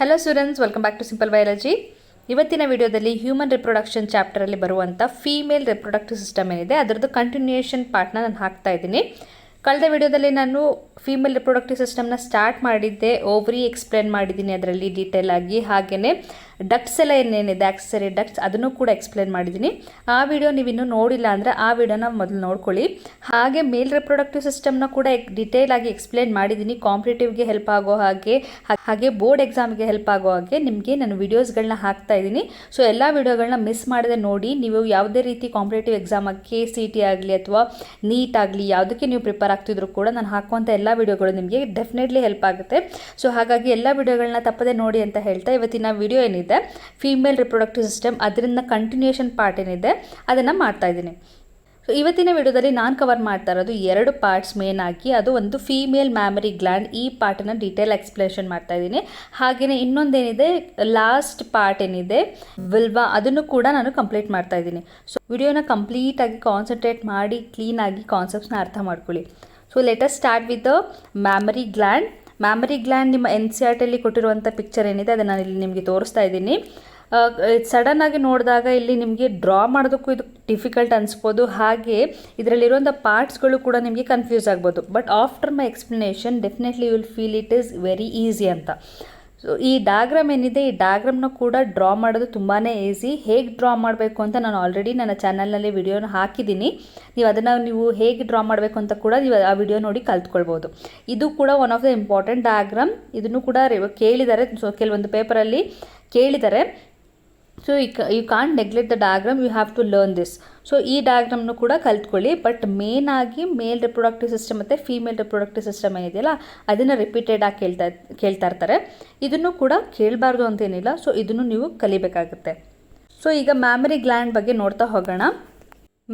Hello students welcome back to simple biology ಇವತ್ತಿನ ವಿಡಿಯೋದಲ್ಲಿ human reproduction ಚಾಪ್ಟರಲ್ಲಿ ಬರುವಂಥ ಫೀಮೇಲ್ ರಿಪ್ರೊಡಕ್ಟಿವ್ ಸಿಸ್ಟಮ್ ಏನಿದೆ, ಅದರದ್ದು ಕಂಟಿನ್ಯೂಯೇಷನ್ ಪಾರ್ಟ್ನ ನಾನು ಹಾಕ್ತಾ ಇದ್ದೀನಿ. ಕಳೆದ ವಿಡಿಯೋದಲ್ಲಿ ನಾನು ಫೀಮೇಲ್ ರಿಪ್ರೊಡಕ್ಟಿವ್ ಸಿಸ್ಟಮ್ನ ಸ್ಟಾರ್ಟ್ ಮಾಡಿದ್ದೆ ಓವರಿ ಎಕ್ಸ್ಪ್ಲೇನ್ ಮಾಡಿದ್ದೀನಿ ಅದರಲ್ಲಿ ಡೀಟೇಲ್ ಆಗಿ. ಹಾಗೆಯೇ ಡಕ್ಟ್ಸ್ ಎಲ್ಲ ಏನೇನಿದೆ ಆಕ್ಸೆಸರಿ ಡಕ್ಟ್ಸ್ ಅದನ್ನು ಕೂಡ ಎಕ್ಸ್ಪ್ಲೇನ್ ಮಾಡಿದ್ದೀನಿ. ಆ ವಿಡಿಯೋ ನೀವು ಇನ್ನೂ ನೋಡಿಲ್ಲ ಅಂದರೆ ಆ ವಿಡಿಯೋನ ಮೊದಲು ನೋಡ್ಕೊಳ್ಳಿ. ಹಾಗೆ ಮೇಲ್ ರಿಪ್ರೊಡಕ್ಟಿವ್ ಸಿಸ್ಟಮ್ನ ಕೂಡ ಡಿಟೇಲ್ ಆಗಿ ಎಕ್ಸ್ಪ್ಲೇನ್ ಮಾಡಿದ್ದೀನಿ. ಕಾಂಪಿಟೇಟಿವ್ಗೆ ಹೆಲ್ಪ್ ಆಗೋ ಹಾಗೆ ಹಾಗೆ ಬೋರ್ಡ್ ಎಕ್ಸಾಮ್ಗೆ ಹೆಲ್ಪ್ ಆಗೋ ಹಾಗೆ ನಿಮಗೆ ನಾನು ವಿಡಿಯೋಸ್ಗಳನ್ನ ಹಾಕ್ತಾ ಇದ್ದೀನಿ. ಸೊ ಎಲ್ಲ ವಿಡಿಯೋಗಳನ್ನ ಮಿಸ್ ಮಾಡದೆ ನೋಡಿ, ನೀವು ಯಾವುದೇ ರೀತಿ competitive exam K C T ಆಗಲಿ ಅಥವಾ ನೀಟ್ ಆಗಲಿ ಯಾವುದಕ್ಕೆ ನೀವು ಪ್ರಿಪೇರ್ ಆಗ್ತಿದ್ರು ಕೂಡ ನಾನು ಹಾಕುವಂಥ ಎಲ್ಲ ವಿಡಿಯೋಗಳು ನಿಮಗೆ ಡೆಫಿನೆಟ್ಲಿ ಹೆಲ್ಪ್ ಆಗುತ್ತೆ. ಸೊ ಹಾಗಾಗಿ ಎಲ್ಲ ವಿಡಿಯೋಗಳನ್ನ ತಪ್ಪದೆ ನೋಡಿ ಅಂತ ಹೇಳ್ತಾ ಇವತ್ತಿನ ವಿಡಿಯೋ ಏನಿದೆ? ಫೀಮೇಲ್ ರಿಪ್ರೊಡಕ್ಟಿವ್ ಸಿಸ್ಟಮ್ ಅದರಿಂದ ಕಂಟಿನ್ಯೂಷನ್ ಪಾರ್ಟ್ ಏನಿದೆ? ಅದನ್ನು ಮಾಡ್ತಾ ಇದ್ದೀನಿ. ಸೊ ಇವತ್ತಿನ ವಿಡಿಯೋದಲ್ಲಿ ನಾನು ಕವರ್ ಮಾಡ್ತಾ ಇರೋದು ಎರಡು ಪಾರ್ಟ್ಸ್ ಮೇನ್ ಆಗಿ. ಅದು ಒಂದು ಫೀಮೇಲ್ ಮ್ಯಾಮರಿ ಗ್ಲ್ಯಾಂಡ್ ಈ ಪಾರ್ಟನ್ನು ಡೀಟೇಲ್ ಎಕ್ಸ್ಪ್ಲೇಷನ್ ಮಾಡ್ತಾ ಇದ್ದೀನಿ. ಹಾಗೆಯೇ ಇನ್ನೊಂದೇನಿದೆ? ಲಾಸ್ಟ್ ಪಾರ್ಟ್ ಏನಿದೆ? ವಿಲ್ವಾ ಅದನ್ನು ಕೂಡ ನಾನು ಕಂಪ್ಲೀಟ್ ಮಾಡ್ತಾ ಇದ್ದೀನಿ. ಸೊ ವಿಡಿಯೋನ ಕಂಪ್ಲೀಟಾಗಿ ಕಾನ್ಸಂಟ್ರೇಟ್ ಮಾಡಿ ಕ್ಲೀನಾಗಿ ಕಾನ್ಸೆಪ್ಟ್ಸ್ನ ಅರ್ಥ ಮಾಡ್ಕೊಳ್ಳಿ. So let's start with the mammary gland mammary gland ನಿಮ್ಮ ಎನ್ ಸಿ ಆರ್ ಟಿಯಲ್ಲಿ ಕೊಟ್ಟಿರುವಂಥ ಪಿಕ್ಚರ್ ಏನಿದೆ, ಅದನ್ನು ನಾನು ಇಲ್ಲಿ ನಿಮಗೆ ತೋರಿಸ್ತಾ ಇದ್ದೀನಿ. ಸಡನ್ ಆಗಿ ನೋಡಿದಾಗ ಇಲ್ಲಿ ನಿಮಗೆ ಡ್ರಾ ಮಾಡೋದಕ್ಕೂ ಇದು ಡಿಫಿಕಲ್ಟ್ ಅನಿಸ್ಬೋದು. ಹಾಗೆ ಇದರಲ್ಲಿರುವಂಥ ಪಾರ್ಟ್ಸ್ಗಳು ಕೂಡ ನಿಮಗೆ ಕನ್ಫ್ಯೂಸ್ ಆಗ್ಬೋದು. But after my explanation definitely you will feel it is very easy ಅಂತ. ಸೊ ಈ ಡಾಗ್ರಾಮ್ ಏನಿದೆ, ಈ ಡಾಗ್ರಾಮ್ನ ಕೂಡ ಡ್ರಾ ಮಾಡೋದು ತುಂಬಾ ಈಸಿ ಹೇಗೆ ಡ್ರಾ ಮಾಡಬೇಕು ಅಂತ ನಾನು ಆಲ್ರೆಡಿ ನನ್ನ ಚಾನಲ್ನಲ್ಲಿ ವಿಡಿಯೋನ ಹಾಕಿದ್ದೀನಿ. ನೀವು ಅದನ್ನು ನೀವು ಹೇಗೆ ಡ್ರಾ ಮಾಡಬೇಕು ಅಂತ ಕೂಡ ನೀವು ಆ ವಿಡಿಯೋ ನೋಡಿ ಕಲ್ತ್ಕೊಳ್ಬೋದು. ಇದು ಕೂಡ one of the important diagram ಇದನ್ನು ಕೂಡ ಕೇಳಿದ್ದಾರೆ ಸೊ ಕೆಲವೊಂದು ಪೇಪರಲ್ಲಿ ಕೇಳಿದ್ದಾರೆ ಸೊ ಈ you can't neglect the diagram you have to learn this so ಈ ಡಯಾಗ್ರಾಮ್ನು ಕೂಡ ಕಲ್ತ್ಕೊಳ್ಳಿ. ಬಟ್ ಮೇನ್ ಆಗಿ ಮೇಲ್ ರಿಪ್ರೊಡಕ್ಟಿವ್ ಸಿಸ್ಟಮ್ ಮತ್ತು ಫೀಮೇಲ್ ರಿಪ್ರೊಡಕ್ಟಿವ್ ಸಿಸ್ಟಮ್ ಏನಿದೆಯಲ್ಲ, ಅದನ್ನು ರಿಪೀಟೆಡ್ ಆಗಿ ಕೇಳ್ತಾ ಕೇಳ್ತಾ ಇರ್ತಾರೆ. ಇದನ್ನು ಕೂಡ ಕೇಳಬಾರ್ದು ಅಂತೇನಿಲ್ಲ. ಸೊ ಇದನ್ನು ನೀವು ಕಲಿಬೇಕಾಗುತ್ತೆ. ಸೊ ಈಗ ಮ್ಯಾಮರಿ ಗ್ಲ್ಯಾಂಡ್ ಬಗ್ಗೆ ನೋಡ್ತಾ ಹೋಗೋಣ.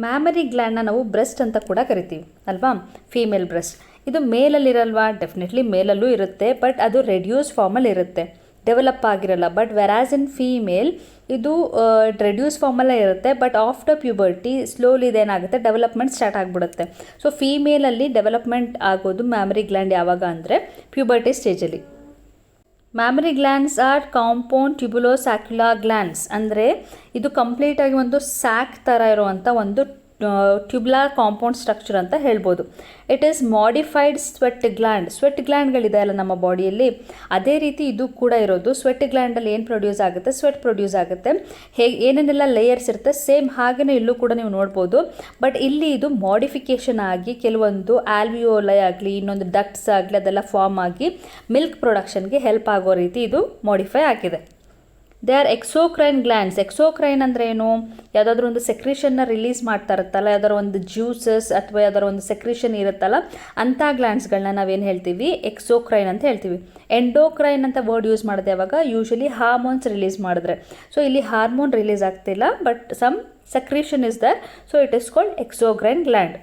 ಮ್ಯಾಮರಿ ಗ್ಲ್ಯಾಂಡ್ನ ನಾವು ಬ್ರೆಸ್ಟ್ ಅಂತ ಕೂಡ ಕರಿತೀವಿ, ಅಲ್ವಾ? ಫೀಮೇಲ್ ಬ್ರೆಸ್ಟ್ ಇದು ಮೇಲಲ್ಲಿರಲ್ವಾ? ಡೆಫಿನೆಟ್ಲಿ ಮೇಲಲ್ಲೂ ಇರುತ್ತೆ. ಬಟ್ ಅದು ರೆಡ್ಯೂಸ್ ಫಾರ್ಮಲ್ಲಿ ಇರುತ್ತೆ ಡೆವಲಪ್ ಆಗಿರಲ್ಲ. ಬಟ್ ವೆರಾಸ್ ಇನ್ ಫೀಮೇಲ್ ಇದು ರೆಡ್ಯೂಸ್ ಫಾರ್ಮಲ್ಲೇ ಇರುತ್ತೆ. ಬಟ್ ಆಫ್ಟರ್ ಪ್ಯೂಬರ್ಟಿ ಸ್ಲೋಲಿ ಇದೇನಾಗುತ್ತೆ ಡೆವಲಪ್ಮೆಂಟ್ ಸ್ಟಾರ್ಟ್ ಆಗಿಬಿಡುತ್ತೆ. ಸೊ ಫೀಮೇಲಲ್ಲಿ ಡೆವಲಪ್ಮೆಂಟ್ ಆಗೋದು ಮ್ಯಾಮರಿ ಗ್ಲ್ಯಾಂಡ್ ಯಾವಾಗ ಅಂದರೆ ಪ್ಯೂಬರ್ಟಿ ಸ್ಟೇಜಲ್ಲಿ mammary glands are compound tubulosaccular glands ಅಂದರೆ ಇದು ಕಂಪ್ಲೀಟಾಗಿ ಒಂದು ಸ್ಯಾಕ್ ಥರ ಇರುವಂಥ ಒಂದು ಟ್ಯೂಬ್ಲಾರ್ ಕಾಂಪೌಂಡ್ ಸ್ಟ್ರಕ್ಚರ್ ಅಂತ ಹೇಳ್ಬೋದು. It is modified sweat gland sweat ಗ್ಲ್ಯಾಂಡ್ಗಳಿದೆ ಅಲ್ಲ ನಮ್ಮ ಬಾಡಿಯಲ್ಲಿ ಅದೇ ರೀತಿ ಇದು ಕೂಡ ಇರೋದು. ಸ್ವೆಟ್ ಗ್ಲ್ಯಾಂಡಲ್ಲಿ ಏನು ಪ್ರೊಡ್ಯೂಸ್ ಆಗುತ್ತೆ? ಸ್ವೆಟ್ ಪ್ರೊಡ್ಯೂಸ್ ಆಗುತ್ತೆ. ಹೇಗೆ ಏನೇನೆಲ್ಲ ಲೇಯರ್ಸ್ ಇರುತ್ತೆ? ಸೇಮ್ ಹಾಗೆಯೇ ಇಲ್ಲೂ ಕೂಡ ನೀವು ನೋಡ್ಬೋದು. ಬಟ್ ಇಲ್ಲಿ ಇದು ಮಾಡಿಫಿಕೇಷನ್ ಆಗಿ ಕೆಲವೊಂದು ಆಲ್ವಿಯೋಲೈ ಆಗಲಿ, ಇನ್ನೊಂದು ಡಕ್ಟ್ಸ್ ಆಗಲಿ ಅದೆಲ್ಲ ಫಾರ್ಮ್ ಆಗಿ ಮಿಲ್ಕ್ ಪ್ರೊಡಕ್ಷನ್ಗೆ ಹೆಲ್ಪ್ ಆಗೋ ರೀತಿ ಇದು ಮಾಡಿಫೈ ಆಗಿದೆ. They are exocrine glands exocrine ಅಂದರೆ ಏನು? ಯಾವುದಾದ್ರೂ ಒಂದು ಸೆಕ್ರೇಷನ್ನ ರಿಲೀಸ್ ಮಾಡ್ತಾ ಇರುತ್ತಲ್ಲ, ಯಾವ್ದಾದ್ರು ಒಂದು ಜ್ಯೂಸಸ್ ಅಥವಾ ಯಾವ್ದಾರ ಒಂದು ಸೆಕ್ರೇಷನ್ ಇರುತ್ತಲ್ಲ, ಅಂಥ ಗ್ಲ್ಯಾಂಡ್ಸ್ಗಳನ್ನ ನಾವೇನು ಹೇಳ್ತೀವಿ? ಎಕ್ಸೋಕ್ರೈನ್ ಅಂತ ಹೇಳ್ತೀವಿ. ಎಂಡೋಕ್ರೈನ್ ಅಂತ ವರ್ಡ್ ಯೂಸ್ ಮಾಡಿದೆ ಯಾವಾಗ? ಯೂಶಲಿ ಹಾರ್ಮೋನ್ಸ್ ರಿಲೀಸ್ ಮಾಡಿದ್ರೆ. ಸೊ ಇಲ್ಲಿ ಹಾರ್ಮೋನ್ ರಿಲೀಸ್ ಆಗ್ತಿಲ್ಲ but some secretion is there so it is called exocrine gland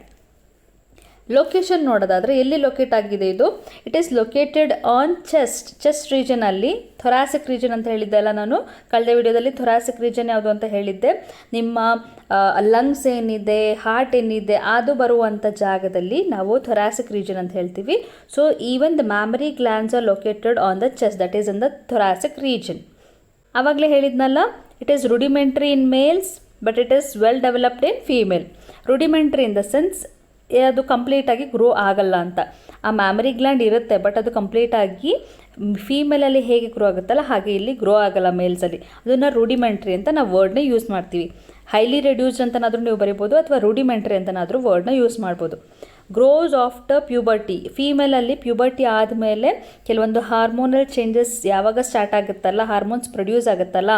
location ನೋಡೋದಾದರೆ ಎಲ್ಲಿ ಲೊಕೇಟ್ ಆಗಿದೆ ಇದು? It is located on chest chest ರೀಜನಲ್ಲಿ thoracic region ಅಂತ ಹೇಳಿದ್ದೆ ಅಲ್ಲ ನಾನು? ಕಳೆದ ವಿಡಿಯೋದಲ್ಲಿ ಥೊರಾಸಿಕ್ ರೀಜನ್ ಯಾವುದು ಅಂತ ಹೇಳಿದ್ದೆ. ನಿಮ್ಮ ಲಂಗ್ಸ್ ಏನಿದೆ ಹಾರ್ಟ್ ಏನಿದೆ, ಅದು ಬರುವಂಥ ಜಾಗದಲ್ಲಿ ನಾವು ಥೊರಾಸಿಕ್ ರೀಜನ್ ಅಂತ ಹೇಳ್ತೀವಿ. So even the mammary glands are located on the chest that is in the thoracic region ಆವಾಗಲೇ ಹೇಳಿದ್ನಲ್ಲ it is rudimentary in males but it is well developed in female rudimentary in the sense ಅದು ಕಂಪ್ಲೀಟಾಗಿ grow ಆಗಲ್ಲ ಅಂತ. ಆ mammary gland ಇರುತ್ತೆ but ಅದು ಕಂಪ್ಲೀಟಾಗಿ ಫೀಮೇಲಲ್ಲಿ ಹೇಗೆ ಗ್ರೋ ಆಗುತ್ತಲ್ಲ, ಹಾಗೆ ಇಲ್ಲಿ ಗ್ರೋ ಆಗಲ್ಲ ಮೇಲ್ಸಲ್ಲಿ ಅದನ್ನು ರೂಡಿಮೆಂಟ್ರಿ ಅಂತ ನಾವು ವರ್ಡ್ನ ಯೂಸ್ ಮಾಡ್ತೀವಿ. ಹೈಲಿ ರೆಡ್ಯೂಸ್ಡ್ ಅಂತನಾದರೂ ನೀವು ಬರಿಬೋದು, ಅಥವಾ ರೂಡಿಮೆಂಟ್ರಿ ಅಂತನಾದರೂ ವರ್ಡ್ನ ಯೂಸ್ ಮಾಡ್ಬೋದು. ಗ್ರೋಸ್ ಆಫ್ಟರ್ ಪ್ಯೂಬರ್ಟಿ ಫೀಮೇಲಲ್ಲಿ ಪ್ಯೂಬರ್ಟಿ ಆದಮೇಲೆ ಕೆಲವೊಂದು ಹಾರ್ಮೋನಲ್ ಚೇಂಜಸ್ ಯಾವಾಗ ಸ್ಟಾರ್ಟ್ ಆಗುತ್ತಲ್ಲ ಹಾರ್ಮೋನ್ಸ್ ಪ್ರೊಡ್ಯೂಸ್ ಆಗುತ್ತಲ್ಲ.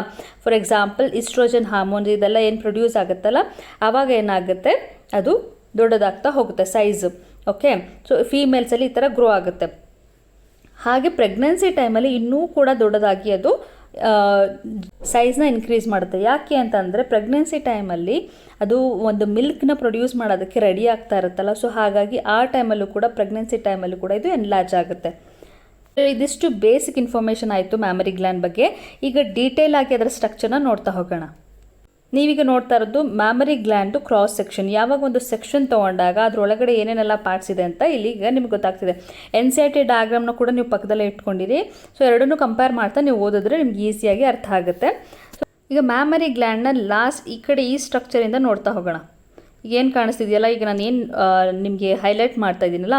ಫಾರ್ ಎಕ್ಸಾಂಪಲ್ ಇಸ್ಟ್ರೋಜನ್ ಹಾರ್ಮೋನ್ಸ್ ಇದೆಲ್ಲ ಏನು ಪ್ರೊಡ್ಯೂಸ್ ಆಗುತ್ತಲ್ಲ ಆವಾಗ ಏನಾಗುತ್ತೆ? ಅದು ದೊಡ್ಡದಾಗ್ತಾ ಹೋಗುತ್ತೆ ಸೈಜ್ ಓಕೆ ಸೊ ಫೀಮೇಲ್ಸಲ್ಲಿ ಈ ಥರ ಗ್ರೋ ಆಗುತ್ತೆ. ಹಾಗೆ ಪ್ರೆಗ್ನೆನ್ಸಿ ಟೈಮಲ್ಲಿ ಇನ್ನೂ ಕೂಡ ದೊಡ್ಡದಾಗಿ ಅದು ಸೈಜ್ನ ಇನ್ಕ್ರೀಸ್ ಮಾಡುತ್ತೆ. ಯಾಕೆ ಅಂತಂದರೆ ಪ್ರೆಗ್ನೆನ್ಸಿ ಟೈಮಲ್ಲಿ ಅದು ಒಂದು ಮಿಲ್ಕ್ನ ಪ್ರೊಡ್ಯೂಸ್ ಮಾಡೋದಕ್ಕೆ ರೆಡಿ ಆಗ್ತಾ ಇರುತ್ತಲ್ಲ. ಸೊ ಹಾಗಾಗಿ ಆ ಟೈಮಲ್ಲೂ ಕೂಡ ಪ್ರೆಗ್ನೆನ್ಸಿ ಟೈಮಲ್ಲೂ ಕೂಡ ಇದು ಎನ್ಲಾರ್ಜ್ ಆಗುತ್ತೆ. ಇದಿಷ್ಟು ಬೇಸಿಕ್ ಇನ್ಫಾರ್ಮೇಷನ್ ಆಯಿತು ಮ್ಯಾಮರಿ ಗ್ಲ್ಯಾಂಡ್ ಬಗ್ಗೆ. ಈಗ ಡೀಟೇಲ್ ಆಗಿ ಅದರ ಸ್ಟ್ರಕ್ಚರ್ನ ನೋಡ್ತಾ ಹೋಗೋಣ. ನೀವೀಗ ನೋಡ್ತಾ ಇರೋದು ಮ್ಯಾಮರಿ ಗ್ಲ್ಯಾಂಡು ಕ್ರಾಸ್ ಸೆಕ್ಷನ್ ಯಾವಾಗ ಒಂದು ಸೆಕ್ಷನ್ ತೊಗೊಂಡಾಗ ಅದರೊಳಗಡೆ ಏನೇನೆಲ್ಲ ಪಾರ್ಟ್ಸ್ ಇದೆ ಅಂತ ಇಲ್ಲಿಗ ನಿಮ್ಗೆ ಗೊತ್ತಾಗ್ತಿದೆ. ಎನ್ ಸಿ ಐ ಟಿ ಡಯಾಗ್ರಾಮ್ನ ಕೂಡ ನೀವು ಪಕ್ಕದಲ್ಲೇ ಇಟ್ಕೊಂಡಿರಿ. ಸೊ ಎರಡನ್ನೂ ಕಂಪೇರ್ ಮಾಡ್ತಾ ನೀವು ಓದಿದ್ರೆ ನಿಮ್ಗೆ ಈಸಿಯಾಗಿ ಅರ್ಥ ಆಗುತ್ತೆ. ಸೊ ಈಗ ಮ್ಯಾಮರಿ ಗ್ಲ್ಯಾಂಡ್ನ ಲಾಸ್ಟ್ ಈ ಕಡೆ ಈ ಸ್ಟ್ರಕ್ಚರಿಂದ ನೋಡ್ತಾ ಹೋಗೋಣ. ಏನು ಕಾಣಿಸ್ತಿದೆಯಲ್ಲ? ಈಗ ನಾನು ಏನು ನಿಮಗೆ ಹೈಲೈಟ್ ಮಾಡ್ತಾ ಇದ್ದೀನಲ್ಲ?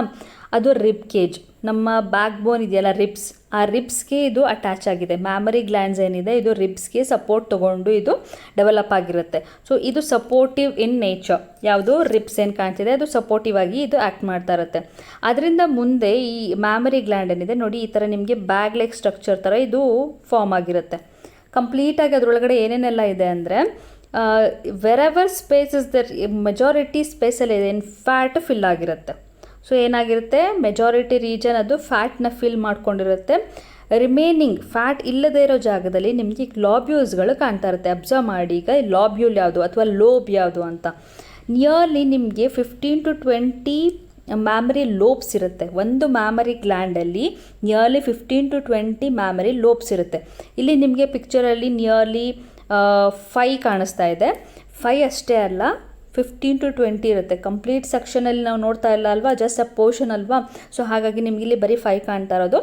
ಅದು ರಿಬ್ ಕೇಜ್ ನಮ್ಮ ಬ್ಯಾಕ್ ಬೋನ್ ಇದೆಯಲ್ಲ ರಿಬ್ಸ್ ಆ ರಿಬ್ಸ್ಗೆ ಇದು ಅಟ್ಯಾಚ್ ಆಗಿದೆ. ಮ್ಯಾಮರಿ ಗ್ಲ್ಯಾಂಡ್ಸ್ ಏನಿದೆ, ಇದು ರಿಬ್ಸ್ಗೆ ಸಪೋರ್ಟ್ ತೊಗೊಂಡು ಇದು ಡೆವಲಪ್ ಆಗಿರುತ್ತೆ. ಸೊ ಇದು ಸಪೋರ್ಟಿವ್ ಇನ್ ನೇಚರ್ ಯಾವುದು? ರಿಬ್ಸ್ ಏನು ಕಾಣ್ತಿದೆ, ಅದು ಸಪೋರ್ಟಿವ್ ಆಗಿ ಇದು ಆ್ಯಕ್ಟ್ ಮಾಡ್ತಾ ಇರುತ್ತೆ. ಅದರಿಂದ ಮುಂದೆ ಈ ಮ್ಯಾಮರಿ ಗ್ಲ್ಯಾಂಡ್ ಏನಿದೆ, ನೋಡಿ, ಈ ಥರ ನಿಮಗೆ ಬ್ಯಾಗ್ ಲೈಕ್ ಸ್ಟ್ರಕ್ಚರ್ ಥರ ಇದು ಫಾರ್ಮ್ ಆಗಿರುತ್ತೆ. ಕಂಪ್ಲೀಟಾಗಿ ಅದರೊಳಗಡೆ ಏನೇನೆಲ್ಲ ಇದೆ ಅಂದರೆ wherever space is the majority ಸ್ಪೇಸಲ್ಲಿ ಏನು ಫ್ಯಾಟ್ ಫಿಲ್ ಆಗಿರುತ್ತೆ. ಸೊ ಏನಾಗಿರುತ್ತೆ? ಮೆಜಾರಿಟಿ ರೀಜನ್ ಅದು ಫ್ಯಾಟ್ನ ಫಿಲ್ ಮಾಡ್ಕೊಂಡಿರುತ್ತೆ. ರಿಮೇನಿಂಗ್ ಫ್ಯಾಟ್ ಇಲ್ಲದೇ ಇರೋ ಜಾಗದಲ್ಲಿ ನಿಮಗೆ ಲಾಬ್ಯೂಸ್ಗಳು ಕಾಣ್ತಾ ಇರುತ್ತೆ. ಅಬ್ಸರ್ವ್ ಮಾಡಿ ಈಗ ಲಾಬ್ಯೂಲ್ ಯಾವುದು ಅಥವಾ ಲೋಬ್ ಯಾವುದು ಅಂತ. ನಿಯರ್ಲಿ ನಿಮಗೆ fifteen to twenty mammary lobes ಇರುತ್ತೆ. ಒಂದು mammary ಗ್ಲ್ಯಾಂಡಲ್ಲಿ nearly fifteen to twenty mammary lobes ಇರುತ್ತೆ. ಇಲ್ಲಿ ನಿಮಗೆ ಪಿಕ್ಚರಲ್ಲಿ ನಿಯರ್ಲಿ ಫೈ ಕಾಣಿಸ್ತಾ ಇದೆ. ಫೈ ಅಷ್ಟೇ ಅಲ್ಲ ಫಿಫ್ಟೀನ್ ಟು ಟ್ವೆಂಟಿ ಇರುತ್ತೆ. ಕಂಪ್ಲೀಟ್ ಸೆಕ್ಷನಲ್ಲಿ ನಾವು ನೋಡ್ತಾ ಇಲ್ಲ ಅಲ್ವಾ? ಜಸ್ಟ್ ಅ ಪೋರ್ಷನ್ ಅಲ್ವಾ? ಸೊ ಹಾಗಾಗಿ ನಿಮ್ಗೆ ಇಲ್ಲಿ ಬರೀ ಫೈ ಕಾಣ್ತಾ ಇರೋದು.